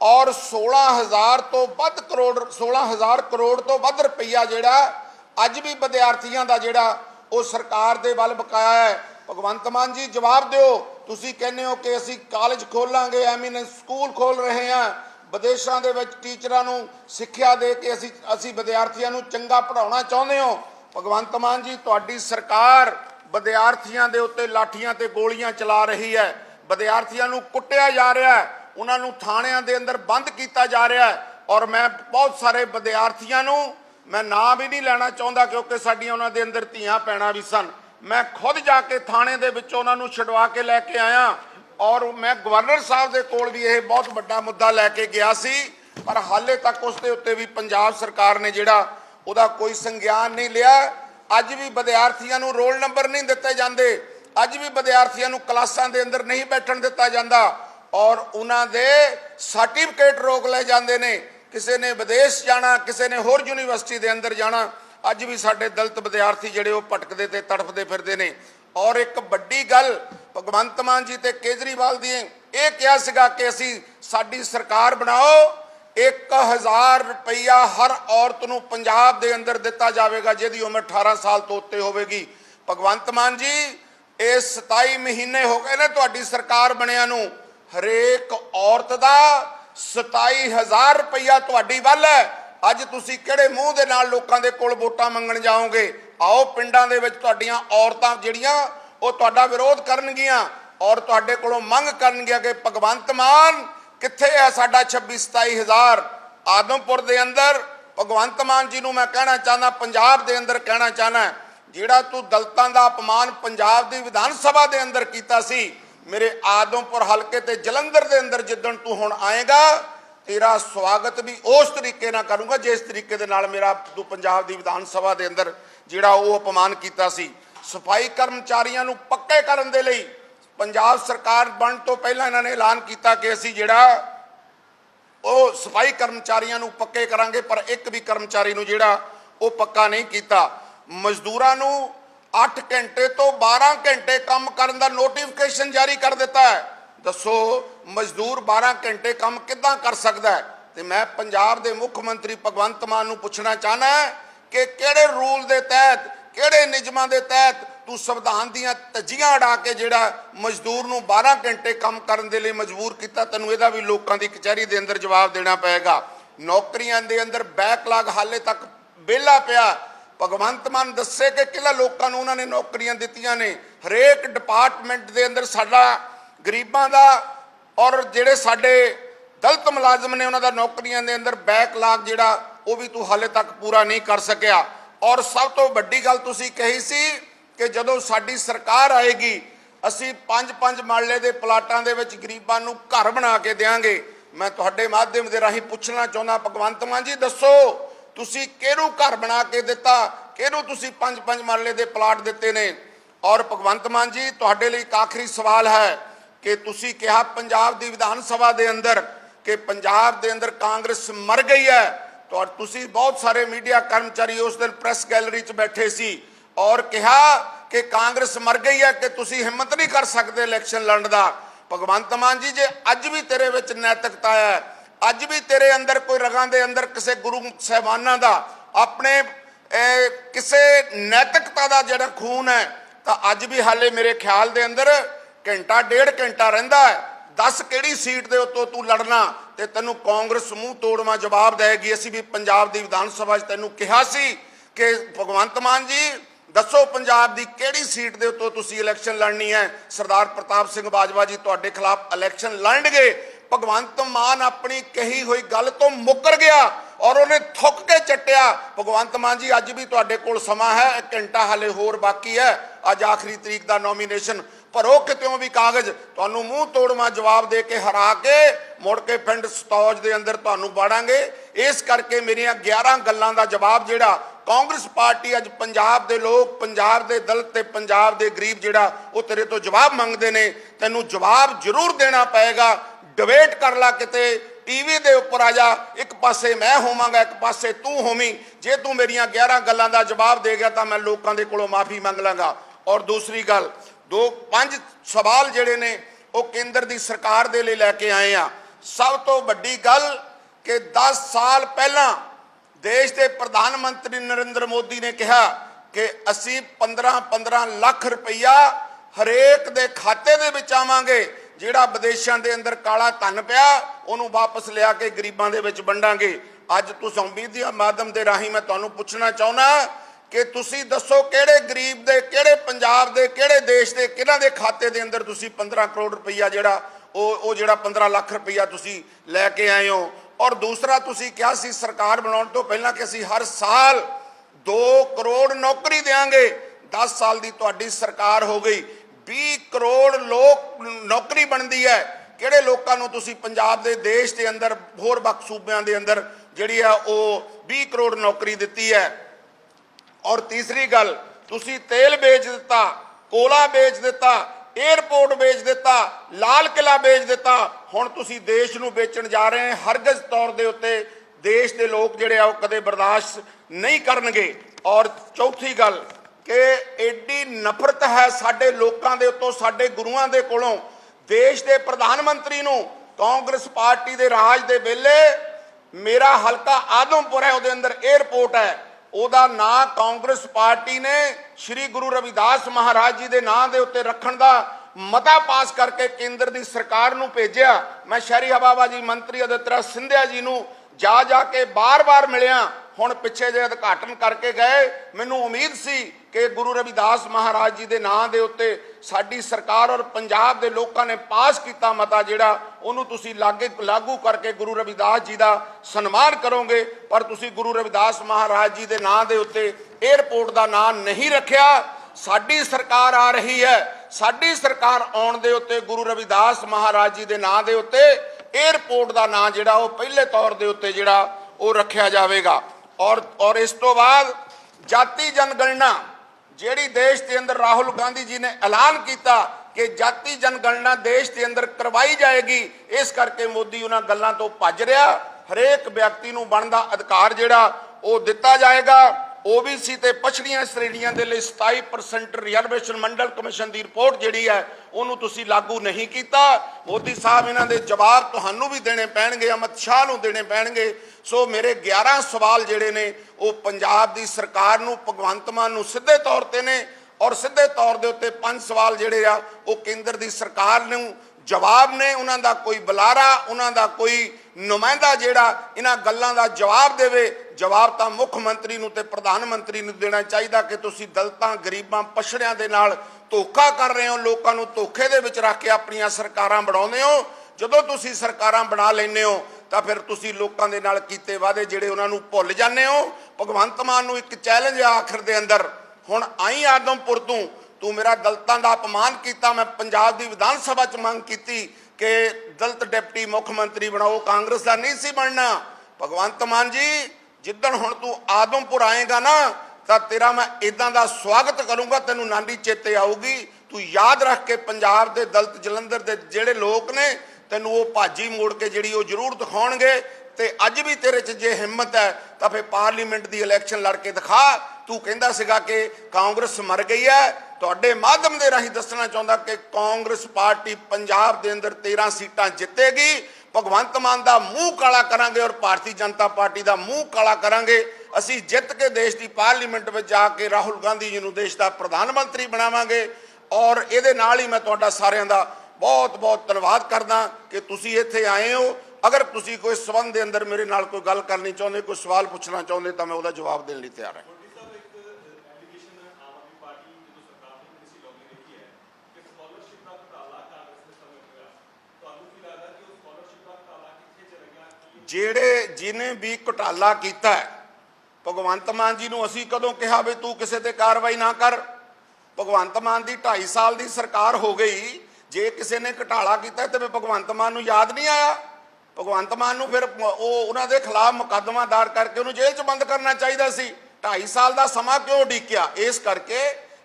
ਔਰ 16000 ਤੋਂ ਵੱਧ ਕਰੋੜ 16000 ਕਰੋੜ ਤੋਂ ਵੱਧ ਰੁਪਈਆ ਜਿਹੜਾ ਅੱਜ ਵੀ ਵਿਦਿਆਰਥੀਆਂ ਦਾ ਜਿਹੜਾ ਉਹ ਸਰਕਾਰ ਦੇ ਵੱਲ ਬਕਾਇਆ ਹੈ। ਭਗਵੰਤ ਮਾਨ ਜੀ, ਜਵਾਬ ਦਿਓ। ਤੁਸੀਂ ਕਹਿੰਦੇ ਹੋ ਕਿ ਅਸੀਂ ਕਾਲਜ ਖੋਲਾਂਗੇ ਐਮੀਨੈਂਸ ਸਕੂਲ ਖੋਲ ਰਹੇ ਹਾਂ। ਵਿਦੇਸ਼ਾਂ ਦੇ ਵਿੱਚ ਟੀਚਰਾਂ ਨੂੰ ਸਿੱਖਿਆ ਦੇ ਕੇ ਅਸੀਂ ਅਸੀਂ ਵਿਦਿਆਰਥੀਆਂ ਨੂੰ ਚੰਗਾ ਪੜ੍ਹਾਉਣਾ ਚਾਹੁੰਦੇ ਹੋ। ਭਗਵੰਤ ਮਾਨ ਜੀ, ਤੁਹਾਡੀ ਸਰਕਾਰ ਵਿਦਿਆਰਥੀਆਂ ਦੇ ਉੱਤੇ ਲਾਠੀਆਂ ਤੇ ਗੋਲੀਆਂ ਚਲਾ ਰਹੀ ਹੈ। ਵਿਦਿਆਰਥੀਆਂ ਨੂੰ ਕੁੱਟਿਆ ਜਾ ਰਿਹਾ ਹੈ। ਉਹਨਾਂ ਨੂੰ ਥਾਣਿਆਂ ਦੇ ਅੰਦਰ ਬੰਦ ਕੀਤਾ ਜਾ ਰਿਹਾ ਹੈ। ਔਰ ਮੈਂ ਬਹੁਤ ਸਾਰੇ ਵਿਦਿਆਰਥੀਆਂ ਨੂੰ ਮੈਂ ਨਾਂ ਵੀ ਨਹੀਂ ਲੈਣਾ ਚਾਹੁੰਦਾ ਕਿਉਂਕਿ ਸਾਡੀਆਂ ਉਹਨਾਂ ਦੇ ਅੰਦਰ ਧੀਆਂ ਪੈਣਾ ਵੀ ਸਨ। ਮੈਂ ਖੁਦ ਜਾ ਕੇ ਥਾਣੇ ਦੇ ਵਿੱਚ ਉਹਨਾਂ ਨੂੰ ਛਡਵਾ ਕੇ ਲੈ ਕੇ ਆਇਆ। ਔਰ ਮੈਂ ਗਵਰਨਰ ਸਾਹਿਬ ਦੇ ਕੋਲ ਵੀ ਇਹ ਬਹੁਤ ਵੱਡਾ ਮੁੱਦਾ ਲੈ ਕੇ ਗਿਆ ਸੀ। ਪਰ ਹਾਲੇ ਤੱਕ ਉਸ ਦੇ ਉੱਤੇ ਵੀ ਪੰਜਾਬ ਸਰਕਾਰ ਨੇ ਜਿਹੜਾ ਉਹਦਾ ਕੋਈ ਸੰਗਿਆਨ ਨਹੀਂ ਲਿਆ। ਅੱਜ ਵੀ ਵਿਦਿਆਰਥੀਆਂ ਨੂੰ ਰੋਲ ਨੰਬਰ ਨਹੀਂ ਦਿੱਤੇ ਜਾਂਦੇ। ਅੱਜ ਵੀ ਵਿਦਿਆਰਥੀਆਂ ਨੂੰ ਕਲਾਸਾਂ ਦੇ ਅੰਦਰ ਨਹੀਂ ਬੈਠਣ ਦਿੱਤਾ ਜਾਂਦਾ। ਔਰ ਉਹਨਾਂ ਦੇ ਸਰਟੀਫਿਕੇਟ ਰੋਕ ਲਏ ਜਾਂਦੇ ਨੇ। ਕਿਸੇ ਨੇ ਵਿਦੇਸ਼ ਜਾਣਾ, ਕਿਸੇ ਨੇ ਹੋਰ ਯੂਨੀਵਰਸਿਟੀ ਦੇ ਅੰਦਰ ਜਾਣਾ, ਅੱਜ ਵੀ ਸਾਡੇ ਦਲਿਤ ਵਿਦਿਆਰਥੀ ਜਿਹੜੇ ਉਹ ਭਟਕਦੇ ਤੇ ਤੜਫਦੇ ਫਿਰਦੇ ਨੇ। ਔਰ ਇੱਕ ਵੱਡੀ ਗੱਲ ਭਗਵੰਤ ਮਾਨ ਜੀ ਤੇ ਕੇਜਰੀਵਾਲ ਦੀ ਇਹ ਕਿਹਾ ਸੀਗਾ ਕਿ ਅਸੀਂ ਸਾਡੀ ਸਰਕਾਰ ਬਣਾਓ 1000 ਰੁਪਈਆ ਹਰ ਔਰਤ ਨੂੰ ਪੰਜਾਬ ਦੇ ਅੰਦਰ ਦਿੱਤਾ ਜਾਵੇਗਾ, ਜਿਹਦੀ ਉਮਰ 18 ਸਾਲ ਤੋਂ ਉੱਤੇ ਹੋਵੇਗੀ। ਭਗਵੰਤ ਮਾਨ ਜੀ, ਇਹ 27 ਮਹੀਨੇ ਹੋ ਗਏ ਨੇ ਤੁਹਾਡੀ ਸਰਕਾਰ ਬਣਿਆ ਨੂੰ। ਹਰੇਕ ਔਰਤ ਦਾ 27000 ਰੁਪਈਆ ਤੁਹਾਡੀ ਵੱਲ ਹੈ। ਅੱਜ ਤੁਸੀਂ ਕਿਹੜੇ ਮੂੰਹ ਦੇ ਨਾਲ ਲੋਕਾਂ ਦੇ ਕੋਲ ਵੋਟਾਂ ਮੰਗਣ ਜਾਓਗੇ? ਆਓ ਪਿੰਡਾਂ ਦੇ ਵਿੱਚ ਤੁਹਾਡੀਆਂ ਔਰਤਾਂ ਜਿਹੜੀਆਂ, ਉਹ ਤੁਹਾਡਾ ਵਿਰੋਧ ਕਰਨਗੀਆਂ ਔਰ ਤੁਹਾਡੇ ਕੋਲੋਂ ਮੰਗ ਕਰਨਗੀਆਂ ਕਿ ਭਗਵੰਤ ਮਾਨ ਕਿੱਥੇ ਹੈ ਸਾਡਾ 26 27000 ਆਦਮਪੁਰ ਦੇ ਅੰਦਰ, ਭਗਵੰਤ ਮਾਨ ਜੀ ਨੂੰ ਮੈਂ ਕਹਿਣਾ ਚਾਹੁੰਦਾ, ਪੰਜਾਬ ਦੇ ਅੰਦਰ ਕਹਿਣਾ ਚਾਹੁੰਦਾ, ਜਿਹੜਾ ਤੂੰ ਦਲਤਾਂ ਦਾ ਅਪਮਾਨ ਪੰਜਾਬ ਦੀ ਵਿਧਾਨ ਸਭਾ ਦੇ ਅੰਦਰ ਕੀਤਾ ਸੀ ਮੇਰੇ ਆਦਮਪੁਰ ਹਲਕੇ ਤੇ ਜਲੰਧਰ ਦੇ ਅੰਦਰ ਜਿੱਦਣ ਤੂੰ ਹੁਣ ਆਏਗਾ, ਤੇਰਾ ਸਵਾਗਤ ਵੀ ਉਸ ਤਰੀਕੇ ਨਾਲ ਕਰੂੰਗਾ, ਜਿਸ ਤਰੀਕੇ ਦੇ ਨਾਲ ਮੇਰਾ ਤੂੰ ਪੰਜਾਬ ਦੀ ਵਿਧਾਨ ਸਭਾ ਦੇ ਅੰਦਰ ਜਿਹੜਾ ਉਹ ਅਪਮਾਨ ਕੀਤਾ ਸੀ। ਸਫ਼ਾਈ ਕਰਮਚਾਰੀਆਂ ਨੂੰ ਪੱਕੇ ਕਰਨ ਦੇ ਲਈ ਪੰਜਾਬ ਸਰਕਾਰ ਬਣ ਤੋਂ ਪਹਿਲਾਂ ਇਹਨਾਂ ਨੇ ਐਲਾਨ ਕੀਤਾ ਕਿ ਅਸੀਂ ਜਿਹੜਾ ਉਹ ਸਫ਼ਾਈ ਕਰਮਚਾਰੀਆਂ ਨੂੰ ਪੱਕੇ ਕਰਾਂਗੇ, ਪਰ ਇੱਕ ਵੀ ਕਰਮਚਾਰੀ ਨੂੰ ਜਿਹੜਾ ਉਹ ਪੱਕਾ ਨਹੀਂ ਕੀਤਾ। ਮਜ਼ਦੂਰਾਂ ਨੂੰ 8 ਘੰਟੇ ਤੋਂ 12 ਘੰਟੇ ਕੰਮ ਕਰਨ ਦਾ ਨੋਟੀਫਿਕੇਸ਼ਨ ਜਾਰੀ ਕਰ ਦਿੱਤਾ ਹੈ। ਦੱਸੋ, ਮਜ਼ਦੂਰ 12 ਘੰਟੇ ਕੰਮ ਕਿੱਦਾਂ ਕਰ ਸਕਦਾ ਹੈ? ਤੇ ਮੈਂ ਪੰਜਾਬ ਦੇ ਮੁੱਖ ਮੰਤਰੀ ਭਗਵੰਤ ਮਾਨ ਨੂੰ ਪੁੱਛਣਾ ਚਾਹਨਾ ਕਿ ਕਿਹੜੇ ਰੂਲ ਦੇ ਤਹਿਤ, ਕਿਹੜੇ ਨਿਯਮਾਂ ਦੇ ਤਹਿਤ ਤੂੰ ਸੰਵਿਧਾਨ ਦੀਆਂ ਧੱਜੀਆਂ ਅੜਾ ਕੇ ਜਿਹੜਾ ਮਜ਼ਦੂਰ ਨੂੰ 12 ਘੰਟੇ ਕੰਮ ਕਰਨ ਦੇ ਲਈ ਮਜਬੂਰ ਕੀਤਾ, ਤੈਨੂੰ ਇਹਦਾ ਵੀ ਲੋਕਾਂ ਦੀ ਕਚਹਿਰੀ ਦੇ ਅੰਦਰ ਜਵਾਬ ਦੇਣਾ ਪਏਗਾ। ਨੌਕਰੀਆਂ ਦੇ ਅੰਦਰ ਬੈਕਲਾਗ ਹਾਲੇ ਤੱਕ ਵਿਹਲਾ ਪਿਆ। ਭਗਵੰਤ ਮਾਨ ਦੱਸੇ ਕਿ ਕਿਹੜਾ ਲੋਕਾਂ ਨੂੰ ਉਹਨਾਂ ਨੇ ਨੌਕਰੀਆਂ ਦਿੱਤੀਆਂ ਨੇ? ਹਰੇਕ ਡਿਪਾਰਟਮੈਂਟ ਦੇ ਅੰਦਰ ਸਾਡਾ ਗਰੀਬਾਂ ਦਾ ਔਰ ਜਿਹੜੇ ਸਾਡੇ ਦਲਤ ਮੁਲਾਜ਼ਮ ਨੇ ਉਹਨਾਂ ਦਾ ਨੌਕਰੀਆਂ ਦੇ ਅੰਦਰ ਬੈਕਲਾਗ ਜਿਹੜਾ, ਉਹ ਵੀ ਤੂੰ ਹਾਲੇ ਤੱਕ ਪੂਰਾ ਨਹੀਂ ਕਰ ਸਕਿਆ। ਔਰ ਸਭ ਤੋਂ ਵੱਡੀ ਗੱਲ ਤੁਸੀਂ ਕਹੀ ਸੀ ਕਿ ਜਦੋਂ ਸਾਡੀ ਸਰਕਾਰ ਆਏਗੀ, ਅਸੀਂ ਪੰਜ ਪੰਜ ਮਾਲੇ ਦੇ ਪਲਾਟਾਂ ਦੇ ਵਿੱਚ ਗਰੀਬਾਂ ਨੂੰ ਘਰ ਬਣਾ ਕੇ ਦੇਵਾਂਗੇ ਮੈਂ ਤੁਹਾਡੇ ਮਾਧਿਅਮ ਦੇ ਰਾਹੀਂ ਪੁੱਛਣਾ ਚਾਹੁੰਦਾ, ਭਗਵੰਤ ਮਾਨ ਜੀ, ਦੱਸੋ। ਤੁਸੀਂ ਕਿਹਨੂੰ ਘਰ ਬਣਾ ਕੇ ਦਿੱਤਾ? ਕਿਹਨੂੰ ਤੁਸੀਂ ਪੰਜ ਪੰਜ ਮਰਲੇ ਦੇ ਪਲਾਟ ਦਿੱਤੇ ਨੇ? ਔਰ ਭਗਵੰਤ ਮਾਨ ਜੀ, ਤੁਹਾਡੇ ਲਈ ਇੱਕ ਆਖਰੀ ਸਵਾਲ ਹੈ ਕਿ ਤੁਸੀਂ ਕਿਹਾ ਪੰਜਾਬ ਦੀ ਵਿਧਾਨ ਸਭਾ ਦੇ ਅੰਦਰ ਕਿ ਪੰਜਾਬ ਦੇ ਅੰਦਰ ਕਾਂਗਰਸ ਮਰ ਗਈ ਹੈ। ਤਾਂ ਤੁਸੀਂ ਬਹੁਤ ਸਾਰੇ ਮੀਡੀਆ ਕਰਮਚਾਰੀ ਉਸ ਦਿਨ ਪ੍ਰੈਸ ਗੈਲਰੀ 'ਚ ਬੈਠੇ ਸੀ ਔਰ ਕਿਹਾ ਕਿ ਕਾਂਗਰਸ ਮਰ ਗਈ ਹੈ ਕਿ ਤੁਸੀਂ ਹਿੰਮਤ ਨਹੀਂ ਕਰ ਸਕਦੇ ਇਲੈਕਸ਼ਨ ਲੜਨ ਦਾ। ਭਗਵੰਤ ਮਾਨ ਜੀ, ਜੇ ਅੱਜ ਵੀ ਤੇਰੇ ਵਿੱਚ ਨੈਤਿਕਤਾ ਹੈ ਅੱਜ ਵੀ ਤੇਰੇ ਅੰਦਰ ਕੋਈ ਰਗਾਂ ਦੇ ਅੰਦਰ ਕਿਸੇ ਗੁਰੂ ਸਾਹਿਬਾਨਾਂ ਦਾ, ਆਪਣੇ ਕਿਸੇ ਨੈਤਿਕਤਾ ਦਾ ਜਿਹੜਾ ਖੂਨ ਹੈ, ਤਾਂ ਅੱਜ ਵੀ ਹਾਲੇ ਮੇਰੇ ਖਿਆਲ ਦੇ ਅੰਦਰ ਘੰਟਾ, ਡੇਢ ਘੰਟਾ ਰਹਿੰਦਾ ਹੈ। ਦੱਸ ਕਿਹੜੀ ਸੀਟ ਦੇ ਉੱਤੋਂ ਤੂੰ ਲੜਨਾ ਤੇ ਤੈਨੂੰ ਕਾਂਗਰਸ ਮੂੰਹ ਤੋੜਵਾ ਜਵਾਬ ਦੇਗੀ ਅਸੀਂ ਵੀ ਪੰਜਾਬ ਦੀ ਵਿਧਾਨ ਸਭਾ 'ਚ ਤੈਨੂੰ ਕਿਹਾ ਸੀ ਕਿ ਭਗਵੰਤ ਮਾਨ ਜੀ, ਦੱਸੋ ਪੰਜਾਬ ਦੀ ਕਿਹੜੀ ਸੀਟ ਦੇ ਉੱਤੋਂ ਤੁਸੀਂ ਇਲੈਕਸ਼ਨ ਲੜਨੀ ਹੈ? ਸਰਦਾਰ ਪ੍ਰਤਾਪ ਸਿੰਘ ਬਾਜਵਾ ਜੀ ਤੁਹਾਡੇ ਖਿਲਾਫ ਇਲੈਕਸ਼ਨ ਲੜਨਗੇ। ਭਗਵੰਤ ਮਾਨ ਆਪਣੀ ਕਹੀ ਹੋਈ ਗੱਲ ਤੋਂ ਮੁੱਕਰ ਗਿਆ ਔਰ ਉਹਨੇ ਥੁੱਕ ਕੇ ਚੱਟਿਆ। ਭਗਵੰਤ ਮਾਨ ਜੀ, ਅੱਜ ਵੀ ਤੁਹਾਡੇ ਕੋਲ ਸਮਾਂ ਹੈ, ਇੱਕ ਘੰਟਾ ਹਲੇ ਹੋਰ ਬਾਕੀ ਹੈ। ਅੱਜ ਆਖਰੀ ਤਰੀਕ ਦਾ ਨੋਮੀਨੇਸ਼ਨ ਭਰੋ ਕਿਤੇੋਂ ਵੀ ਕਾਗਜ਼? ਤੁਹਾਨੂੰ ਮੂੰਹ ਤੋੜਵਾ ਜਵਾਬ ਦੇ ਕੇ ਹਰਾ ਕੇ ਮੁੜ ਕੇ ਪਿੰਡ ਸਤੌਜ ਦੇ ਅੰਦਰ ਤੁਹਾਨੂੰ ਬਾੜਾਂਗੇ ਇਸ ਕਰਕੇ ਮੇਰੀਆਂ 11 ਗੱਲਾਂ ਦਾ ਜਵਾਬ ਜਿਹੜਾ ਕਾਂਗਰਸ ਪਾਰਟੀ ਅੱਜ ਪੰਜਾਬ ਦੇ ਲੋਕ, ਪੰਜਾਬ ਦੇ ਦਲਿਤ ਤੇ ਪੰਜਾਬ ਦੇ ਗਰੀਬ ਜਿਹੜਾ, ਉਹ ਤੇਰੇ ਤੋਂ ਜਵਾਬ ਮੰਗਦੇ ਨੇ। ਤੈਨੂੰ ਜਵਾਬ ਜ਼ਰੂਰ ਦੇਣਾ ਪਏਗਾ। ਡਿਬੇਟ ਕਰ ਲਾ ਕਿਤੇ ਟੀਵੀ ਦੇ ਉੱਪਰ ਆ ਜਾ, ਇੱਕ ਪਾਸੇ ਮੈਂ ਹੋਵਾਂਗਾ, ਇੱਕ ਪਾਸੇ ਤੂੰ ਹੋਵੀਂ। ਜੇ ਤੂੰ ਮੇਰੀਆਂ 11 ਗੱਲਾਂ ਦਾ ਜਵਾਬ ਦੇ ਗਿਆ ਤਾਂ ਮੈਂ ਲੋਕਾਂ ਦੇ ਕੋਲੋਂ ਮਾਫੀ ਮੰਗ ਲਾਂਗਾ। ਔਰ ਦੂਸਰੀ ਗੱਲ, ਦੋ, ਪੰਜ ਸਵਾਲ ਜਿਹੜੇ ਨੇ, ਉਹ ਕੇਂਦਰ ਦੀ ਸਰਕਾਰ ਦੇ ਲਈ ਲੈ ਕੇ ਆਏ ਆ। ਸਭ ਤੋਂ ਵੱਡੀ ਗੱਲ ਕਿ 10 ਸਾਲ ਪਹਿਲਾਂ ਦੇਸ਼ ਦੇ ਪ੍ਰਧਾਨ ਮੰਤਰੀ ਨਰਿੰਦਰ ਮੋਦੀ ਨੇ ਕਿਹਾ ਕਿ ਅਸੀਂ 15 15 ਲੱਖ ਰੁਪਈਆ ਹਰੇਕ ਦੇ ਖਾਤੇ ਦੇ ਵਿੱਚ ਆਵਾਂਗੇ। ਜਿਹੜਾ ਵਿਦੇਸ਼ਾਂ ਦੇ ਅੰਦਰ ਕਾਲਾ ਧਨ ਪਿਆ, ਉਹਨੂੰ ਵਾਪਸ ਲਿਆ ਕੇ ਗਰੀਬਾਂ ਦੇ ਵਿੱਚ ਵੰਡਾਂਗੇ। ਅੱਜ ਤੁਸੀਂ ਮੀਡੀਆ ਮਾਧਿਅਮ ਦੇ ਰਾਹੀਂ ਮੈਂ ਤੁਹਾਨੂੰ ਪੁੱਛਣਾ ਚਾਹੁੰਦਾ ਕਿ ਤੁਸੀਂ ਦੱਸੋ ਕਿਹੜੇ ਗਰੀਬ ਦੇ, ਕਿਹੜੇ ਪੰਜਾਬ ਦੇ, ਕਿਹੜੇ ਦੇਸ਼ ਦੇ, ਕਿਹਨਾਂ ਦੇ ਖਾਤੇ ਦੇ ਅੰਦਰ ਤੁਸੀਂ 15 ਕਰੋੜ ਰੁਪਈਆ ਜਿਹੜਾ, ਉਹ ਉਹ ਜਿਹੜਾ 15 ਲੱਖ ਰੁਪਈਆ ਤੁਸੀਂ ਲੈ ਕੇ ਆਏ ਹੋ? ਔਰ ਦੂਸਰਾ, ਤੁਸੀਂ ਕਿਹਾ ਸੀ ਸਰਕਾਰ ਬਣਾਉਣ ਤੋਂ ਪਹਿਲਾਂ ਕਿ ਅਸੀਂ ਹਰ ਸਾਲ 2 ਕਰੋੜ ਨੌਕਰੀ ਦੇਵਾਂਗੇ 10 ਸਾਲ ਦੀ ਤੁਹਾਡੀ ਸਰਕਾਰ ਹੋ ਗਈ। 20 ਕਰੋੜ ਲੋਕ ਨੌਕਰੀ ਬਣਦੀ ਹੈ। ਕਿਹੜੇ ਲੋਕਾਂ ਨੂੰ ਤੁਸੀਂ ਪੰਜਾਬ ਦੇ ਦੇਸ਼ ਦੇ ਅੰਦਰ, ਹੋਰ ਵੱਖ ਸੂਬਿਆਂ ਦੇ ਅੰਦਰ ਜਿਹੜੀ ਆ ਉਹ 20 ਕਰੋੜ ਨੌਕਰੀ ਦਿੱਤੀ ਹੈ? ਔਰ ਤੀਸਰੀ ਗੱਲ, ਤੁਸੀਂ ਤੇਲ ਵੇਚ ਦਿੱਤਾ, ਕੋਲਾ ਵੇਚ ਦਿੱਤਾ 에어ਪੋਰਟ ਵੇਚ ਦਿੱਤਾ, ਲਾਲ ਕਿਲਾ ਵੇਚ ਦਿੱਤਾ, ਹੁਣ ਤੁਸੀਂ ਦੇਸ਼ ਨੂੰ ਵੇਚਣ ਜਾ ਰਹੇ ਹੋ। ਹਰਗਜ਼ ਤੌਰ ਦੇ ਉੱਤੇ ਦੇਸ਼ ਦੇ ਲੋਕ ਜਿਹੜੇ ਆ ਉਹ ਕਦੇ ਬਰਦਾਸ਼ਤ ਨਹੀਂ ਕਰਨਗੇ। ਔਰ ਚੌਥੀ ਗੱਲ ਕਿ ਐਡੀ ਨਫ਼ਰਤ ਹੈ ਸਾਡੇ ਲੋਕਾਂ ਦੇ ਉੱਤੋਂ, ਸਾਡੇ ਗੁਰੂਆਂ ਦੇ ਕੋਲੋਂ, ਦੇਸ਼ ਦੇ ਪ੍ਰਧਾਨ ਮੰਤਰੀ ਨੂੰ, ਕਾਂਗਰਸ ਪਾਰਟੀ ਦੇ ਰਾਜ ਦੇ ਵੇਲੇ। ਮੇਰਾ ਹਲਕਾ ਆਦਮਪੁਰ ਹੈ, ਉਹਦੇ ਅੰਦਰ 에어ਪੋਰਟ ਹੈ। ਉਹਦਾ ਨਾਂ ਕਾਂਗਰਸ ਪਾਰਟੀ ਨੇ ਸ੍ਰੀ ਗੁਰੂ ਰਵਿਦਾਸ ਮਹਾਰਾਜ ਜੀ ਦੇ ਨਾਂ ਦੇ ਉੱਤੇ ਰੱਖਣ ਦਾ ਮਤਾ ਪਾਸ ਕਰਕੇ ਕੇਂਦਰ ਦੀ ਸਰਕਾਰ ਨੂੰ ਭੇਜਿਆ। ਮੈਂ ਸ਼ਹਿਰੀ ਹਵਾਬਾਜੀ ਮੰਤਰੀ ਅਦਿੱਤਰਾ ਸਿੰਧਿਆ ਜੀ ਨੂੰ ਜਾ ਜਾ ਕੇ ਬਾਰ-ਬਾਰ ਮਿਲਿਆ। ਹੁਣ ਪਿੱਛੇ ਜੇ ਉਦਘਾਟਨ ਕਰਕੇ ਗਏ। ਮੈਨੂੰ ਉਮੀਦ ਸੀ ਕਿ ਗੁਰੂ ਰਵਿਦਾਸ ਮਹਾਰਾਜ ਜੀ ਦੇ ਨਾਂ ਦੇ ਉੱਤੇ ਸਾਡੀ ਸਰਕਾਰ ਔਰ ਪੰਜਾਬ ਦੇ ਲੋਕਾਂ ਨੇ ਪਾਸ ਕੀਤਾ ਮਤਾ ਜਿਹੜਾ, ਉਹਨੂੰ ਤੁਸੀਂ ਲਾਗੇ ਲਾਗੂ ਕਰਕੇ ਗੁਰੂ ਰਵਿਦਾਸ ਜੀ ਦਾ ਸਨਮਾਨ ਕਰੋਗੇ, ਪਰ ਤੁਸੀਂ ਗੁਰੂ ਰਵਿਦਾਸ ਮਹਾਰਾਜ ਜੀ ਦੇ ਨਾਂ ਦੇ ਉੱਤੇ 에어ਪੋਰਟ ਦਾ ਨਾਂ ਨਹੀਂ ਰੱਖਿਆ। ਸਾਡੀ ਸਰਕਾਰ ਆ ਰਹੀ ਹੈ। ਸਾਡੀ ਸਰਕਾਰ ਆਉਣ ਦੇ ਉੱਤੇ ਗੁਰੂ ਰਵਿਦਾਸ ਮਹਾਰਾਜ ਜੀ ਦੇ ਨਾਂ ਦੇ ਉੱਤੇ 에어ਪੋਰਟ ਦਾ ਨਾਂ ਜਿਹੜਾ, ਉਹ ਪਹਿਲੇ ਤੌਰ ਦੇ ਉੱਤੇ ਜਿਹੜਾ, ਉਹ ਰੱਖਿਆ ਜਾਵੇਗਾ। ਔਰ ਔਰ ਇਸ ਤੋਂ ਬਾਅਦ ਜਾਤੀ ਜਨਗਣਨਾ ਜਿਹੜੀ ਦੇਸ਼ ਦੇ ਅੰਦਰ ਰਾਹੁਲ ਗਾਂਧੀ ਜੀ ਨੇ ਐਲਾਨ ਕੀਤਾ ਕਿ ਜਾਤੀ ਜਨਗਣਨਾ ਦੇਸ਼ ਦੇ ਅੰਦਰ ਕਰਵਾਈ ਜਾਏਗੀ, ਇਸ ਕਰਕੇ ਮੋਦੀ ਉਹਨਾਂ ਗੱਲਾਂ ਤੋਂ ਭੱਜ ਰਿਹਾ। ਹਰੇਕ ਵਿਅਕਤੀ ਨੂੰ ਬਣਦਾ ਅਧਿਕਾਰ ਜਿਹੜਾ, ਉਹ ਦਿੱਤਾ ਜਾਏਗਾ। ਓਬੀਸੀ ਤੇ ਪਛੜੀਆਂ ਸ਼੍ਰੇਣੀਆਂ ਦੇ ਲਈ 27% ਰਿਜ਼ਰਵੇਸ਼ਨ ਮੰਡਲ ਕਮਿਸ਼ਨ ਦੀ ਰਿਪੋਰਟ ਜਿਹੜੀ ਹੈ, ਉਹਨੂੰ ਤੁਸੀਂ ਲਾਗੂ ਨਹੀਂ ਕੀਤਾ। ਮੋਦੀ ਸਾਹਿਬ ਇਹਨਾਂ ਦੇ ਜਵਾਬ ਤੁਹਾਨੂੰ ਵੀ ਦੇਣੇ ਪੈਣਗੇ, ਅਮਿਤ ਸ਼ਾਹ ਨੂੰ ਦੇਣੇ ਪੈਣਗੇ। ਸੋ ਮੇਰੇ 11 ਸਵਾਲ ਜਿਹੜੇ ਨੇ, ਉਹ ਪੰਜਾਬ ਦੀ ਸਰਕਾਰ ਨੂੰ, ਭਗਵੰਤ ਮਾਨ ਨੂੰ ਸਿੱਧੇ ਤੌਰ ਤੇ ਨੇ ਔਰ ਸਿੱਧੇ ਤੌਰ ਦੇ ਉੱਤੇ ਪੰਜ ਸਵਾਲ ਜਿਹੜੇ ਆ, ਉਹ ਕੇਂਦਰ ਦੀ ਸਰਕਾਰ ਨੂੰ ਜਵਾਬ ਨੇ, ਉਹਨਾਂ ਦਾ ਕੋਈ ਬੁਲਾਰਾ, ਉਹਨਾਂ ਦਾ ਕੋਈ ਨੁਮਾਇੰਦਾ ਜਿਹੜਾ ਇਹਨਾਂ ਗੱਲਾਂ ਦਾ ਜਵਾਬ ਦੇਵੇ, ਜਵਾਬ ਤਾਂ ਮੁੱਖ ਮੰਤਰੀ ਨੂੰ ਤੇ ਪ੍ਰਧਾਨ ਮੰਤਰੀ ਨੂੰ ਦੇਣਾ ਚਾਹੀਦਾ ਕਿ ਤੁਸੀਂ ਦਲਤਾਂ, ਗਰੀਬਾਂ, ਪਛੜਿਆਂ ਦੇ ਨਾਲ ਧੋਖਾ ਕਰ ਰਹੇ ਹੋ, ਲੋਕਾਂ ਨੂੰ ਧੋਖੇ ਦੇ ਵਿੱਚ ਰੱਖ ਕੇ ਆਪਣੀਆਂ ਸਰਕਾਰਾਂ ਬਣਾਉਂਦੇ ਹੋ। ਜਦੋਂ ਤੁਸੀਂ ਸਰਕਾਰਾਂ ਬਣਾ ਲੈਂਦੇ ਹੋ, ਤਾਂ ਫਿਰ ਤੁਸੀਂ ਲੋਕਾਂ ਦੇ ਨਾਲ ਕੀਤੇ ਵਾਅਦੇ ਜਿਹੜੇ ਉਹਨਾਂ ਨੂੰ ਭੁੱਲ ਜਾਂਦੇ ਹੋ। ਭਗਵੰਤ ਮਾਨ ਨੂੰ ਇੱਕ ਚੈਲੰਜ ਆ ਆਖਰ ਦੇ ਅੰਦਰ, ਹੁਣ ਆਈ ਆਦਮਪੁਰ ਤੋਂ, ਤੂੰ ਮੇਰਾ ਦਲਤਾਂ ਦਾ ਅਪਮਾਨ ਕੀਤਾ, ਮੈਂ ਪੰਜਾਬ ਦੀ ਵਿਧਾਨ ਸਭਾ 'ਚ ਮੰਗ ਕੀਤੀ ਕਿ ਦਲਤ ਡਿਪਟੀ ਮੁੱਖ ਮੰਤਰੀ ਬਣਾਓ, ਕਾਂਗਰਸ ਦਾ ਨਹੀਂ ਸੀ ਬਣਨਾ। ਭਗਵੰਤ ਮਾਨ ਜੀ, ਜਿੱਦਣ ਹੁਣ ਤੂੰ ਆਦਮਪੁਰ ਆਏਗਾ ਨਾ, ਤਾਂ ਤੇਰਾ ਮੈਂ ਇਦਾਂ ਦਾ ਸਵਾਗਤ ਕਰੂੰਗਾ, ਤੈਨੂੰ ਨਾਨੀ ਚੇਤੇ ਆਊਗੀ। ਤੂੰ ਯਾਦ ਰੱਖ ਕੇ ਪੰਜਾਬ ਦੇ ਦਲਤ ਜਲੰਧਰ ਦੇ ਜਿਹੜੇ ਲੋਕ ਨੇ, ਤੈਨੂੰ ਉਹ ਭਾਜੀ ਮੋੜ ਕੇ ਜਿਹੜੀ ਉਹ ਜ਼ਰੂਰ ਦਿਖਾਉਣਗੇ। ਤੇ ਅੱਜ ਵੀ ਤੇਰੇ 'ਚ ਜੇ ਹਿੰਮਤ ਹੈ, ਤਾਂ ਫੇ ਪਾਰਲੀਮੈਂਟ ਦੀ ਇਲੈਕਸ਼ਨ ਲੜ ਕੇ ਦਿਖਾ। ਤੂੰ ਕਹਿੰਦਾ ਸੀਗਾ ਕਿ ਕਾਂਗਰਸ ਮਰ ਗਈ ਹੈ। ਤੁਹਾਡੇ ਮਾਧਮ ਦੇ ਰਾਹੀਂ ਦੱਸਣਾ ਚਾਹੁੰਦਾ ਕਿ ਕਾਂਗਰਸ ਪਾਰਟੀ ਪੰਜਾਬ ਦੇ ਅੰਦਰ 13 ਸੀਟਾਂ ਜਿੱਤੇਗੀ। ਭਗਵੰਤ ਮਾਨ ਦਾ ਮੂੰਹ ਕਾਲਾ ਕਰਾਂਗੇ ਔਰ ਭਾਰਤੀ ਜਨਤਾ ਪਾਰਟੀ ਦਾ ਮੂੰਹ ਕਾਲਾ ਕਰਾਂਗੇ। ਅਸੀਂ ਜਿੱਤ ਕੇ ਦੇਸ਼ ਦੀ ਪਾਰਲੀਮੈਂਟ ਵਿੱਚ ਜਾ ਕੇ ਰਾਹੁਲ ਗਾਂਧੀ ਜੀ ਨੂੰ ਦੇਸ਼ ਦਾ ਪ੍ਰਧਾਨ ਮੰਤਰੀ ਬਣਾਵਾਂਗੇ। ਔਰ ਇਹਦੇ ਨਾਲ ਹੀ ਮੈਂ ਤੁਹਾਡਾ ਸਾਰਿਆਂ ਦਾ ਬਹੁਤ ਬਹੁਤ ਧੰਨਵਾਦ ਕਰਦਾ ਕਿ ਤੁਸੀਂ ਇੱਥੇ ਆਏ ਹੋ। ਅਗਰ ਤੁਸੀਂ ਕੋਈ ਸਬੰਧ ਦੇ ਅੰਦਰ ਮੇਰੇ ਨਾਲ ਕੋਈ ਗੱਲ ਕਰਨੀ ਚਾਹੁੰਦੇ, ਕੋਈ ਸਵਾਲ ਪੁੱਛਣਾ ਚਾਹੁੰਦੇ, ਤਾਂ ਮੈਂ ਉਹਦਾ ਜਵਾਬ ਦੇਣ ਲਈ ਤਿਆਰ ਹਾਂ ਮੋਦੀ ਸਾਹਿਬ ਇੱਕ ਐਲੀਗੇਸ਼ਨ ਆਮ ਆਦਮੀ ਪਾਰਟੀ ਜਦੋਂ ਸਰਕਾਰ ਦੀ ਮਿਸੀ ਲਾਉਂਦੀ ਰਹੀ ਹੈ ਕਿ ਸਕਾਲਰਸ਼ਿਪ ਦਾ ਘੁਟਾਲਾ ਕਾਂਗਰਸ ਦੇ ਸਮੇਂ ਹੋਇਆ ਤੁਹਾਨੂੰ ਕੀ ਲੱਗਦਾ ਕਿ ਉਹ ਸਕਾਲਰਸ਼ਿਪ ਦਾ ਘੁਟਾਲਾ ਕਿੱਥੇ ਚਲਾ ਗਿਆ ਕੀ ਜਿਹੜੇ ਜਿਨੇ ਵੀ ਘੁਟਾਲਾ ਕੀਤਾ ਭਗਵੰਤ ਮਾਨ ਜੀ ਨੂੰ ਅਸੀਂ ਕਦੋਂ ਕਿਹਾ ਵੀ ਤੂੰ ਕਿਸੇ ਤੇ ਕਾਰਵਾਈ ਨਾ ਕਰ? ਭਗਵੰਤ ਮਾਨ ਦੀ 2.5 ਸਾਲ ਦੀ ਸਰਕਾਰ ਹੋ ਗਈ, ਜੇ ਕਿਸੇ ਨੇ ਘਟਾਲਾ ਕੀਤਾ ਤੇ ਭਗਵੰਤ ਮਾਨ ਨੂੰ ਯਾਦ ਨਹੀਂ ਆਇਆ? ਭਗਵੰਤ ਮਾਨ ਨੂੰ ਫਿਰ ਉਹ ਉਹਨਾਂ ਦੇ ਖਿਲਾਫ ਮੁਕੱਦਮਾ ਦਾਇਰ ਕਰਕੇ ਉਹਨੂੰ ਜੇਲ੍ਹ 'ਚ ਬੰਦ ਕਰਨਾ ਚਾਹੀਦਾ ਸੀ। 2.5 ਸਾਲ ਦਾ ਸਮਾਂ ਕਿਉਂ ਢੀਕਿਆ ਇਸ ਕਰਕੇ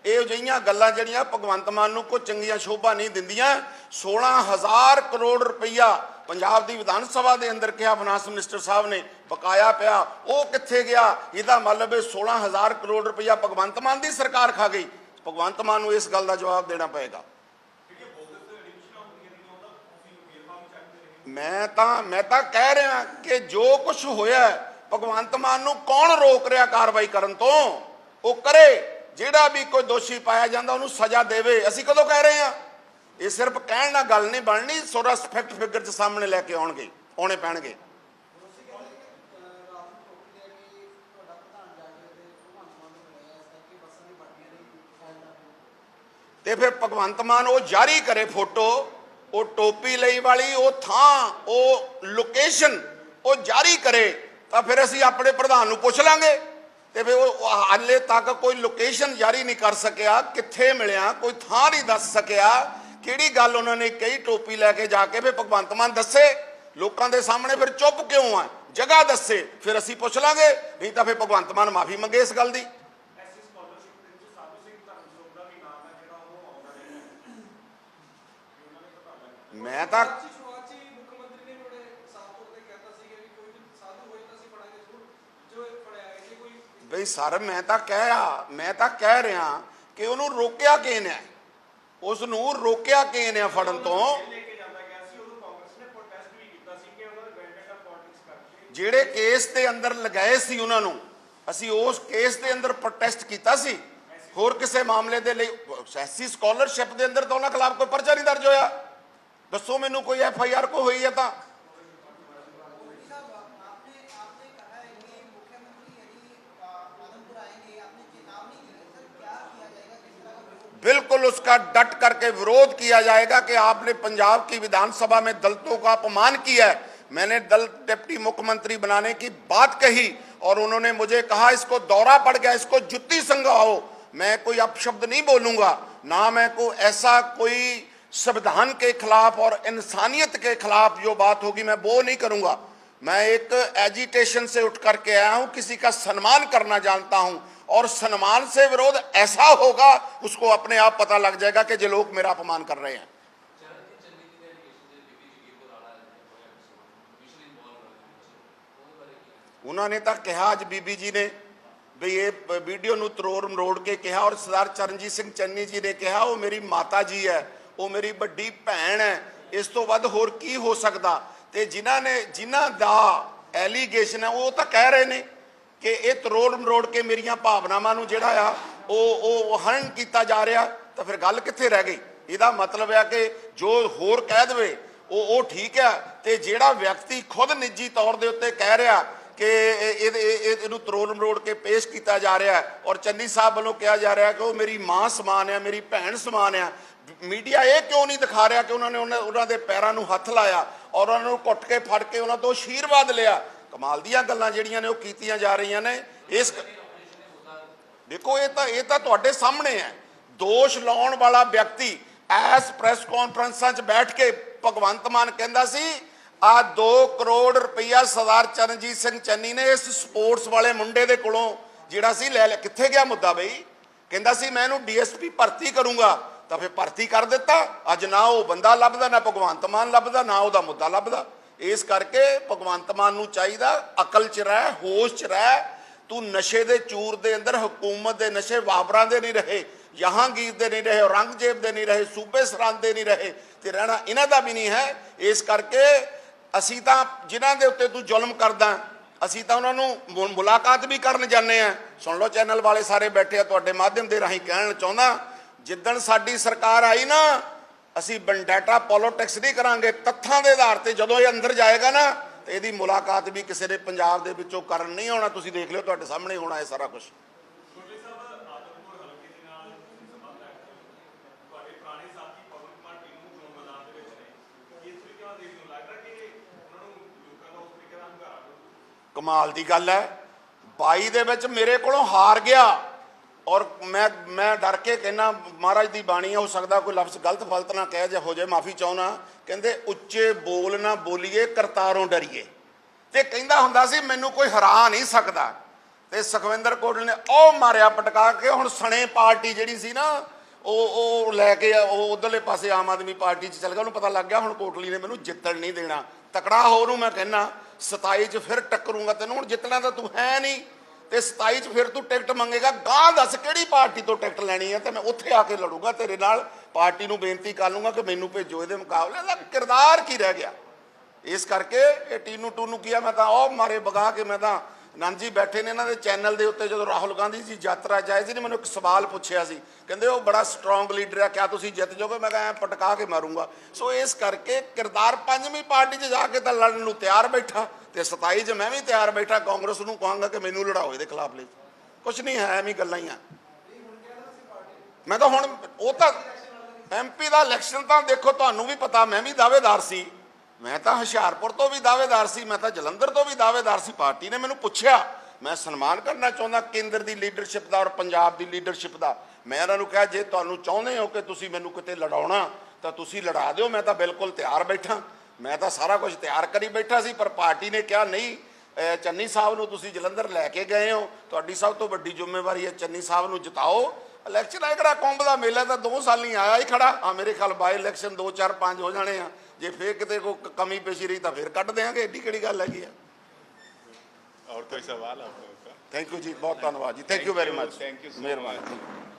ਇਹ ਜਿਹੀਆਂ ਗੱਲਾਂ ਜਿਹੜੀਆਂ ਭਗਵੰਤ ਮਾਨ ਨੂੰ ਕੋਈ ਚੰਗੀਆਂ ਸ਼ੋਭਾ ਨਹੀਂ ਦਿੰਦੀਆਂ। 16000 ਕਰੋੜ ਰੁਪਈਆ ਪੰਜਾਬ ਦੀ ਵਿਧਾਨ ਸਭਾ ਦੇ ਅੰਦਰ ਕਿਹਾ ਫਾਈਨਾਂਸ ਮਿਨਿਸਟਰ ਸਾਹਿਬ ਨੇ, ਬਕਾਇਆ ਪਿਆ, ਉਹ ਕਿੱਥੇ ਗਿਆ? ਇਹਦਾ ਮਤਲਬ ਹੈ 16000 ਕਰੋੜ ਰੁਪਇਆ ਭਗਵੰਤ ਮਾਨ ਦੀ ਸਰਕਾਰ ਖਾ ਗਈ। ਭਗਵੰਤ ਮਾਨ ਨੂੰ ਇਸ ਗੱਲ ਦਾ ਜਵਾਬ ਦੇਣਾ ਪਏਗਾ। ਮੈਂ ਤਾਂ ਮੈਂ ਤਾਂ ਕਹਿ ਰਿਹਾ ਕਿ ਜੋ ਕੁਝ ਹੋਇਆ, ਭਗਵੰਤ ਮਾਨ ਨੂੰ ਕੌਣ ਰੋਕ ਰਿਹਾ ਕਾਰਵਾਈ ਕਰਨ ਤੋਂ? ਉਹ ਕਰੇ, ਜਿਹੜਾ ਵੀ ਕੋਈ ਦੋਸ਼ੀ ਪਾਇਆ ਜਾਂਦਾ, ਉਹਨੂੰ ਸਜ਼ਾ ਦੇਵੇ। ਅਸੀਂ ਕਦੋਂ ਕਹਿ ਰਹੇ ਹਾਂ? ਇਹ ਸਿਰਫ ਕਹਿਣ ਨਾਲ ਗੱਲ ਨਹੀਂ ਬਣਨੀ ਸੋਰਾ ਫੈਕਟ ਫਿਗਰ ਚ ਸਾਹਮਣੇ ਲੈ ਕੇ ਆਉਣਗੇ, ਆਉਣੇ ਪੈਣਗੇ। ਤੇ ਫਿਰ ਭਗਵੰਤ ਮਾਨ ਉਹ ਜਾਰੀ ਕਰੇ ਫੋਟੋ, ਉਹ ਟੋਪੀ ਲਈ ਵਾਲੀ, ਉਹ ਥਾਂ, ਉਹ ਲੋਕੇਸ਼ਨ ਉਹ ਜਾਰੀ ਕਰੇ, ਤਾਂ ਫਿਰ ਅਸੀਂ ਆਪਣੇ ਪ੍ਰਧਾਨ ਨੂੰ ਪੁੱਛ ਲਾਂਗੇ। ਤੇ ਫਿਰ ਉਹ ਹਾਲੇ ਤੱਕ ਕੋਈ ਲੋਕੇਸ਼ਨ ਜਾਰੀ ਨਹੀਂ ਕਰ ਸਕਿਆ, ਕਿੱਥੇ ਮਿਲਿਆ, ਕੋਈ ਥਾਂ ਨਹੀਂ ਦੱਸ ਸਕਿਆ। ਕਿਹੜੀ ਗੱਲ ਉਹਨਾਂ ਨੇ ਕਈ ਟੋਪੀ ਲੈ ਕੇ ਜਾ ਕੇ ਫਿਰ ਭਗਵੰਤ ਮਾਨ ਦੱਸੇ? ਲੋਕਾਂ ਦੇ ਸਾਹਮਣੇ ਫਿਰ ਚੁੱਪ ਕਿਉਂ ਆ? ਜਗ੍ਹਾ ਦੱਸੇ, ਫਿਰ ਅਸੀਂ ਪੁੱਛ ਲਾਂਗੇ, ਨਹੀਂ ਤਾਂ ਫਿਰ ਭਗਵੰਤ ਮਾਨ ਮਾਫੀ ਮੰਗੇ ਇਸ ਗੱਲ ਦੀ। ਮੈਂ ਤਾਂ ਬਈ ਸਰ, ਮੈਂ ਤਾਂ ਕਹਿ ਮੈਂ ਤਾਂ ਕਹਿ ਰਿਹਾ ਕਿ ਉਹਨੂੰ ਰੋਕਿਆ ਕਿਹਨੇ ਉਸ ਨੂੰ ਰੋਕਿਆ ਕਿਹਨੇ ਨੇ ਫੜਨ ਤੋਂ? ਜਿਹੜੇ ਕੇਸ ਦੇ ਅੰਦਰ ਲਗਾਏ ਸੀ ਉਹਨਾਂ ਨੂੰ ਅਸੀਂ ਉਸ ਕੇਸ ਦੇ ਅੰਦਰ ਪ੍ਰੋਟੈਸਟ ਕੀਤਾ ਸੀ। ਹੋਰ ਕਿਸੇ ਮਾਮਲੇ ਦੇ ਲਈ ਐਸੀ ਸਕਾਲਰਸ਼ਿਪ ਦੇ ਅੰਦਰ ਤਾਂ ਉਹਨਾਂ ਖਿਲਾਫ ਕੋਈ ਪਰਚਾ ਨਹੀਂ ਦਰਜ ਹੋਇਆ। ਦੱਸੋ ਮੈਨੂੰ ਕੋਈ ਐਫ ਆਈ ਆਰ ਕੋ ਹੋਈ ਹੈ ਤਾਂ? बिल्कुल उसका डट करके विरोध किया जाएगा कि आपने पंजाब की विधानसभा में दलितों का अपमान किया है। मैंने दलित डिप्टी मुख्यमंत्री बनाने की बात कही और उन्होंने मुझे कहा, इसको दौरा पड़ गया, इसको जुत्ती संगाओ मैं कोई अपशब्द नहीं बोलूँगा, ना मैं को ऐसा कोई संविधान के खिलाफ और इंसानियत के खिलाफ जो बात होगी मैं वो नहीं करूँगा। मैं एक एजिटेशन से उठ करके आया हूँ, किसी का सम्मान करना जानता हूँ। और सम्मान से विरोध ऐसा होगा उसको अपने आप पता लग जाएगा कि जो लोग मेरा अपमान कर रहे हैं ਉਹਨਾਂ ਨੇ ਤਾਂ ਕਿਹਾ ਅੱਜ ਬੀਬੀ ਜੀ ਨੇ ਵੀ ਇਹ ਪ- ਵੀਡੀਓ ਨੂੰ ਤਰੋੜ ਮਰੋੜ ਕੇ ਕਿਹਾ ਔਰ ਸਰਦਾਰ ਚਰਨਜੀਤ ਸਿੰਘ ਚੰਨੀ ਜੀ ਨੇ ਕਿਹਾ ਉਹ ਮੇਰੀ ਮਾਤਾ ਜੀ ਹੈ ਉਹ ਮੇਰੀ ਵੱਡੀ ਭੈਣ ਹੈ ਇਸ ਤੋਂ ਵੱਧ ਹੋਰ ਕੀ ਹੋ ਸਕਦਾ ਤੇ ਜਿਨ੍ਹਾਂ ਨੇ ਜਿਨ੍ਹਾਂ ਦਾ ਐਲੀਗੇਸ਼ਨ ਹੈ ਉਹ ਤਾਂ ਕਹਿ ਰਹੇ ਨੇ ਕਿ ਇਹ ਤਰੋੜ ਮਰੋੜ ਕੇ ਮੇਰੀਆਂ ਭਾਵਨਾਵਾਂ ਨੂੰ ਜਿਹੜਾ ਆ, ਉਹ ਉਹ ਹਰਨ ਕੀਤਾ ਜਾ ਰਿਹਾ, ਤਾਂ ਫਿਰ ਗੱਲ ਕਿੱਥੇ ਰਹਿ ਗਈ? ਇਹਦਾ ਮਤਲਬ ਆ ਕਿ ਜੋ ਹੋਰ ਕਹਿ ਦੇਵੇ, ਉਹ ਉਹ ਠੀਕ ਆ, ਤੇ ਜਿਹੜਾ ਵਿਅਕਤੀ ਖੁਦ ਨਿੱਜੀ ਤੌਰ ਦੇ ਉੱਤੇ ਕਹਿ ਰਿਹਾ ਕਿ ਇਹ- ਇਹਨੂੰ ਤਰੋਲ ਮਰੋੜ ਕੇ ਪੇਸ਼ ਕੀਤਾ ਜਾ ਰਿਹਾ, ਔਰ ਚੰਨੀ ਸਾਹਿਬ ਵੱਲੋਂ ਕਿਹਾ ਜਾ ਰਿਹਾ ਕਿ ਉਹ ਮੇਰੀ ਮਾਂ ਸਮਾਨ ਆ, ਮੇਰੀ ਭੈਣ ਸਮਾਨ ਆ, ਮੀਡੀਆ ਇਹ ਕਿਉਂ ਨਹੀਂ ਦਿਖਾ ਰਿਹਾ ਕਿ ਉਹਨਾਂ ਨੇ ਉਹਨਾਂ ਉਹਨਾਂ ਦੇ ਪੈਰਾਂ ਨੂੰ ਹੱਥ ਲਾਇਆ, ਔਰ ਉਹਨਾਂ ਨੂੰ ਘੁੱਟ ਕੇ, ਫੜ ਕੇ ਉਹਨਾਂ ਤੋਂ ਆਸ਼ੀਰਵਾਦ ਲਿਆ? ਕਮਾਲ ਦੀਆਂ ਗੱਲਾਂ ਜਿਹੜੀਆਂ ਨੇ ਉਹ ਕੀਤੀਆਂ ਜਾ ਰਹੀਆਂ ਨੇ। ਇਸ ਦੇਖੋ, ਇਹ ਤਾਂ ਇਹ ਤਾਂ ਤੁਹਾਡੇ ਸਾਹਮਣੇ ਹੈ। ਦੋਸ਼ ਲਾਉਣ ਵਾਲਾ ਵਿਅਕਤੀ ਐਸ ਪ੍ਰੈਸ ਕਾਨਫਰੰਸਾਂ 'ਚ ਬੈਠ ਕੇ ਭਗਵੰਤ ਮਾਨ ਕਹਿੰਦਾ ਸੀ, ਆ 2 ਕਰੋੜ ਰੁਪਈਆ ਸਰਦਾਰ ਚਰਨਜੀਤ ਸਿੰਘ ਚੰਨੀ ਨੇ ਇਸ ਸਪੋਰਟਸ ਵਾਲੇ ਮੁੰਡੇ ਦੇ ਕੋਲੋਂ ਜਿਹੜਾ ਸੀ ਲੈ ਲਿਆ। ਕਿੱਥੇ ਗਿਆ ਮੁੱਦਾ ਬਈ? ਕਹਿੰਦਾ ਸੀ, ਮੈਂ ਇਹਨੂੰ ਡੀਐਸਪੀ ਭਰਤੀ ਕਰੂੰਗਾ। ਤਾਂ ਫਿਰ ਭਰਤੀ ਕਰ ਦਿੱਤਾ। ਅੱਜ ਨਾ ਉਹ ਬੰਦਾ ਲੱਭਦਾ, ਨਾ ਭਗਵੰਤ ਮਾਨ ਲੱਭਦਾ, ਨਾ ਉਹਦਾ ਮੁੱਦਾ ਲੱਭਦਾ। ਇਸ ਕਰਕੇ ਭਗਵੰਤ ਮਾਨ ਨੂੰ ਚਾਹੀਦਾ, ਅਕਲ 'ਚ ਰਹਿ, ਹੋਸ਼ 'ਚ ਰਹਿ। ਤੂੰ ਨਸ਼ੇ ਦੇ ਚੂਰ ਦੇ ਅੰਦਰ, ਹਕੂਮਤ ਦੇ ਨਸ਼ੇ ਵਾਬਰਾਂ ਦੇ ਨਹੀਂ ਰਹੇ, ਜਹਾਂਗੀਰ ਦੇ ਨਹੀਂ ਰਹੇ, ਔਰੰਗਜ਼ੇਬ ਦੇ ਨਹੀਂ ਰਹੇ, ਸੂਬੇ ਸਰਹੰਦ ਦੇ ਨਹੀਂ ਰਹੇ ਤੇ ਰਹਿਣਾ ਇਹਨਾਂ ਦਾ ਵੀ ਨਹੀਂ ਹੈ। ਇਸ ਕਰਕੇ ਅਸੀਂ ਤਾਂ ਜਿਨ੍ਹਾਂ ਦੇ ਉੱਤੇ ਤੂੰ ਜ਼ੁਲਮ ਕਰਦਾ, ਅਸੀਂ ਤਾਂ ਉਹਨਾਂ ਨੂੰ ਮੁ- ਮੁਲਾਕਾਤ ਵੀ ਕਰਨ ਜਾਂਦੇ ਆ ਸੁਣ ਲਓ ਚੈਨਲ ਵਾਲੇ ਸਾਰੇ ਬੈਠੇ ਆ, ਤੁਹਾਡੇ ਮਾਧਿਅਮ ਦੇ ਰਾਹੀਂ ਕਹਿਣ ਚਾਹੁੰਦਾ, ਜਿੱਦਣ ਸਾਡੀ ਸਰਕਾਰ ਆਈ ਨਾ ਅਸੀਂ ਬੰਡਾਟਾ ਪੋਲਿਟਿਕਸ ਨਹੀਂ ਕਰਾਂਗੇ ਤੱਥਾਂ ਦੇ ਆਧਾਰ ਤੇ ਜਦੋਂ ਇਹ ਅੰਦਰ ਜਾਏਗਾ ਨਾ ਤੇ ਇਹਦੀ ਮੁਲਾਕਾਤ ਵੀ ਕਿਸੇ ਨੇ ਪੰਜਾਬ ਦੇ ਵਿੱਚੋਂ ਕਰਨ ਨਹੀਂ ਆਉਣਾ ਤੁਸੀਂ ਦੇਖ ਲਿਓ ਤੁਹਾਡੇ ਸਾਹਮਣੇ ਹੋਣਾ ਇਹ ਸਾਰਾ ਕੁਝ ਕਮਾਲ ਦੀ ਗੱਲ ਹੈ। 22 ਦੇ ਵਿੱਚ ਮੇਰੇ ਕੋਲੋਂ ਹਾਰ ਗਿਆ। ਔਰ ਮੈਂ ਮੈਂ ਡਰ ਕੇ ਕਹਿਣਾ ਮਹਾਰਾਜ ਦੀ ਬਾਣੀ ਹੈ ਹੋ ਸਕਦਾ ਕੋਈ ਲਫ਼ਜ਼ ਗਲਤ ਫਲਤ ਨਾ ਕਹਿ ਜਾ, ਹੋ ਜਾਏ ਮਾਫੀ ਚਾਹਣਾ ਕਹਿੰਦੇ, ਉੱਚੇ ਬੋਲ ਨਾ ਬੋਲੀਏ, ਕਰਤਾਰੋਂ ਡਰੀਏ। ਤੇ ਕਹਿੰਦਾ ਹੁੰਦਾ ਸੀ, ਮੈਨੂੰ ਕੋਈ ਹਰਾ ਨਹੀਂ ਸਕਦਾ। ਤੇ ਸੁਖਵਿੰਦਰ ਕੋਟਲ ਨੇ ਉਹ ਮਾਰਿਆ, ਪਟਕਾ ਕੇ, ਹੁਣ ਸਣੇ ਪਾਰਟੀ ਜਿਹੜੀ ਸੀ ਨਾ, ਉਹ ਉਹ ਲੈ ਕੇ, ਉਹ ਉਧਰਲੇ ਪਾਸੇ ਆਮ ਆਦਮੀ ਪਾਰਟੀ 'ਚ ਚੱਲ ਗਿਆ। ਉਹਨੂੰ ਪਤਾ ਲੱਗ ਗਿਆ, ਹੁਣ ਕੋਟਲੀ ਨੇ ਮੈਨੂੰ ਜਿੱਤਣ ਨਹੀਂ ਦੇਣਾ। ਤਕੜਾ ਹੋ ਨੂੰ ਮੈਂ ਕਹਿੰਨਾ 27 'ਚ ਫਿਰ ਟੱਕਰੂੰਗਾ ਤੈਨੂੰ, ਹੁਣ ਜਿੱਤਣਾ ਤਾਂ ਤੂੰ ਹੈ ਨਹੀਂ। ਤੇ 27 'ਚ ਫਿਰ ਤੂੰ ਟਿਕਟ ਮੰਗੇਗਾ। ਗਾਂ ਦੱਸ ਕਿਹੜੀ ਪਾਰਟੀ ਤੋਂ ਟਿਕਟ ਲੈਣੀ ਹੈ ਤੇ ਮੈਂ ਉੱਥੇ ਆ ਕੇ ਲੜੂਗਾ ਤੇਰੇ ਨਾਲ। ਪਾਰਟੀ ਨੂੰ ਬੇਨਤੀ ਕਰ ਲੂੰਗਾ ਕਿ ਮੈਨੂੰ ਭੇਜੋ ਇਹਦੇ ਮੁਕਾਬਲੇ। ਦਾ ਕਿਰਦਾਰ ਕੀ ਰਹਿ ਗਿਆ? ਇਸ ਕਰਕੇ ਇਹ ਟੀਨੂ ਟੂਨੂ ਕੀਆ ਮੈਂ ਤਾਂ ਉਹ ਮਾਰੇ ਬਗਾ ਕੇ ਮੈਂ ਤਾਂ ਨੰਦ ਜੀ ਬੈਠੇ ਨੇ ਇਹਨਾਂ ਦੇ ਚੈਨਲ ਦੇ ਉੱਤੇ ਜਦੋਂ ਰਾਹੁਲ ਗਾਂਧੀ ਜੀ ਯਾਤਰਾ ਜਾਏ ਸੀ ਨੇ ਮੈਨੂੰ ਇੱਕ ਸਵਾਲ ਪੁੱਛਿਆ ਸੀ। ਕਹਿੰਦੇ ਉਹ ਬੜਾ ਸਟਰੋਂਗ ਲੀਡਰ ਆ, ਕਿਆ ਤੁਸੀਂ ਜਿੱਤ ਜਾਓਗੇ? ਮੈਂ ਕਿਹਾ, ਐਂ ਪਟਕਾ ਕੇ ਮਾਰੂੰਗਾ। ਸੋ ਇਸ ਕਰਕੇ ਕਿਰਦਾਰ ਪੰਜਵੀਂ ਪਾਰਟੀ 'ਚ ਜਾ ਕੇ ਤਾਂ ਲੜਨ ਨੂੰ ਤਿਆਰ ਬੈਠਾ ਤੇ 27 'ਚ ਮੈਂ ਵੀ ਤਿਆਰ ਬੈਠਾ। ਕਾਂਗਰਸ ਨੂੰ ਕਹਾਂਗਾ ਕਿ ਮੈਨੂੰ ਲੜਾਓ ਇਹਦੇ ਖਿਲਾਫ ਲਈ। ਕੁਝ ਨਹੀਂ ਹੈ, ਐਵੇਂ ਗੱਲਾਂ ਹੀ ਆ। ਮੈਂ ਤਾਂ ਹੁਣ ਉਹ ਤਾਂ ਐਮਪੀ ਦਾ ਇਲੈਕਸ਼ਨ ਤਾਂ ਦੇਖੋ, ਤੁਹਾਨੂੰ ਵੀ ਪਤਾ, ਮੈਂ ਵੀ ਦਾਅਵੇਦਾਰ ਸੀ। ਮੈਂ ਤਾਂ ਹੁਸ਼ਿਆਰਪੁਰ ਤੋਂ ਵੀ ਦਾਅਵੇਦਾਰ ਸੀ, ਮੈਂ ਤਾਂ ਜਲੰਧਰ ਤੋਂ ਵੀ ਦਾਅਵੇਦਾਰ ਸੀ, ਪਾਰਟੀ ਨੇ ਮੈਨੂੰ ਪੁੱਛਿਆ। ਮੈਂ ਸਨਮਾਨ ਕਰਨਾ ਚਾਹੁੰਦਾ, ਕੇਂਦਰ ਦੀ ਲੀਡਰਸ਼ਿਪ ਦਾ ਔਰ ਪੰਜਾਬ ਦੀ ਲੀਡਰਸ਼ਿਪ ਦਾ। ਮੈਂ ਉਹਨਾਂ ਨੂੰ ਕਿਹਾ, ਜੇ ਤੁਹਾਨੂੰ ਚਾਹੁੰਦੇ ਹੋ ਕਿ ਤੁਸੀਂ ਮੈਨੂੰ ਕਿਤੇ ਲੜਾਉਣਾ, ਤਾਂ ਤੁਸੀਂ ਲੜਾ ਦਿਓ, ਮੈਂ ਤਾਂ ਬਿਲਕੁਲ ਤਿਆਰ ਬੈਠਾ। ਮੈਂ ਤਾਂ ਸਾਰਾ ਕੁਝ ਤਿਆਰ ਕਰੀ ਬੈਠਾ ਸੀ, ਪਰ ਪਾਰਟੀ ਨੇ ਕਿਹਾ, ਨਹੀਂ ਚੰਨੀ ਸਾਹਿਬ ਨੂੰ ਤੁਸੀਂ ਜਲੰਧਰ ਲੈ ਕੇ ਗਏ ਹੋ। ਤੁਹਾਡੀ ਸਭ ਤੋਂ ਵੱਡੀ ਜ਼ਿੰਮੇਵਾਰੀ ਹੈ ਚੰਨੀ ਸਾਹਿਬ ਨੂੰ ਜਿਤਾਓ। ਇਲੈਕਸ਼ਨ ਆ ਕਿਹੜਾ? ਕੁੰਭ ਦਾ ਮੇਲਾ ਤਾਂ 2 ਸਾਲ ਨਹੀਂ ਆਇਆ ਹੀ ਖੜਾ। ਆ ਮੇਰੇ ਖਿਆਲ ਬਾਈ ਇਲੈਕਸ਼ਨ 2 4 5 ਹੋ ਜਾਣੇ ਆ। ਜੇ ਫੇਰ ਕਿਤੇ ਕੋਈ ਕਮੀ ਪੇਸ਼ੀ ਰਹੀ ਤਾਂ ਫੇਰ ਕੱਢ ਦੇਾਂਗੇ ਏਡੀ ਕਿਹੜੀ ਗੱਲ ਹੈਗੀ ਆ और कोई सवाल आप लोगों का ਥੈਂਕ ਯੂ ਜੀ ਬਹੁਤ ਧੰਨਵਾਦ ਜੀ thank you very Thank you, much thank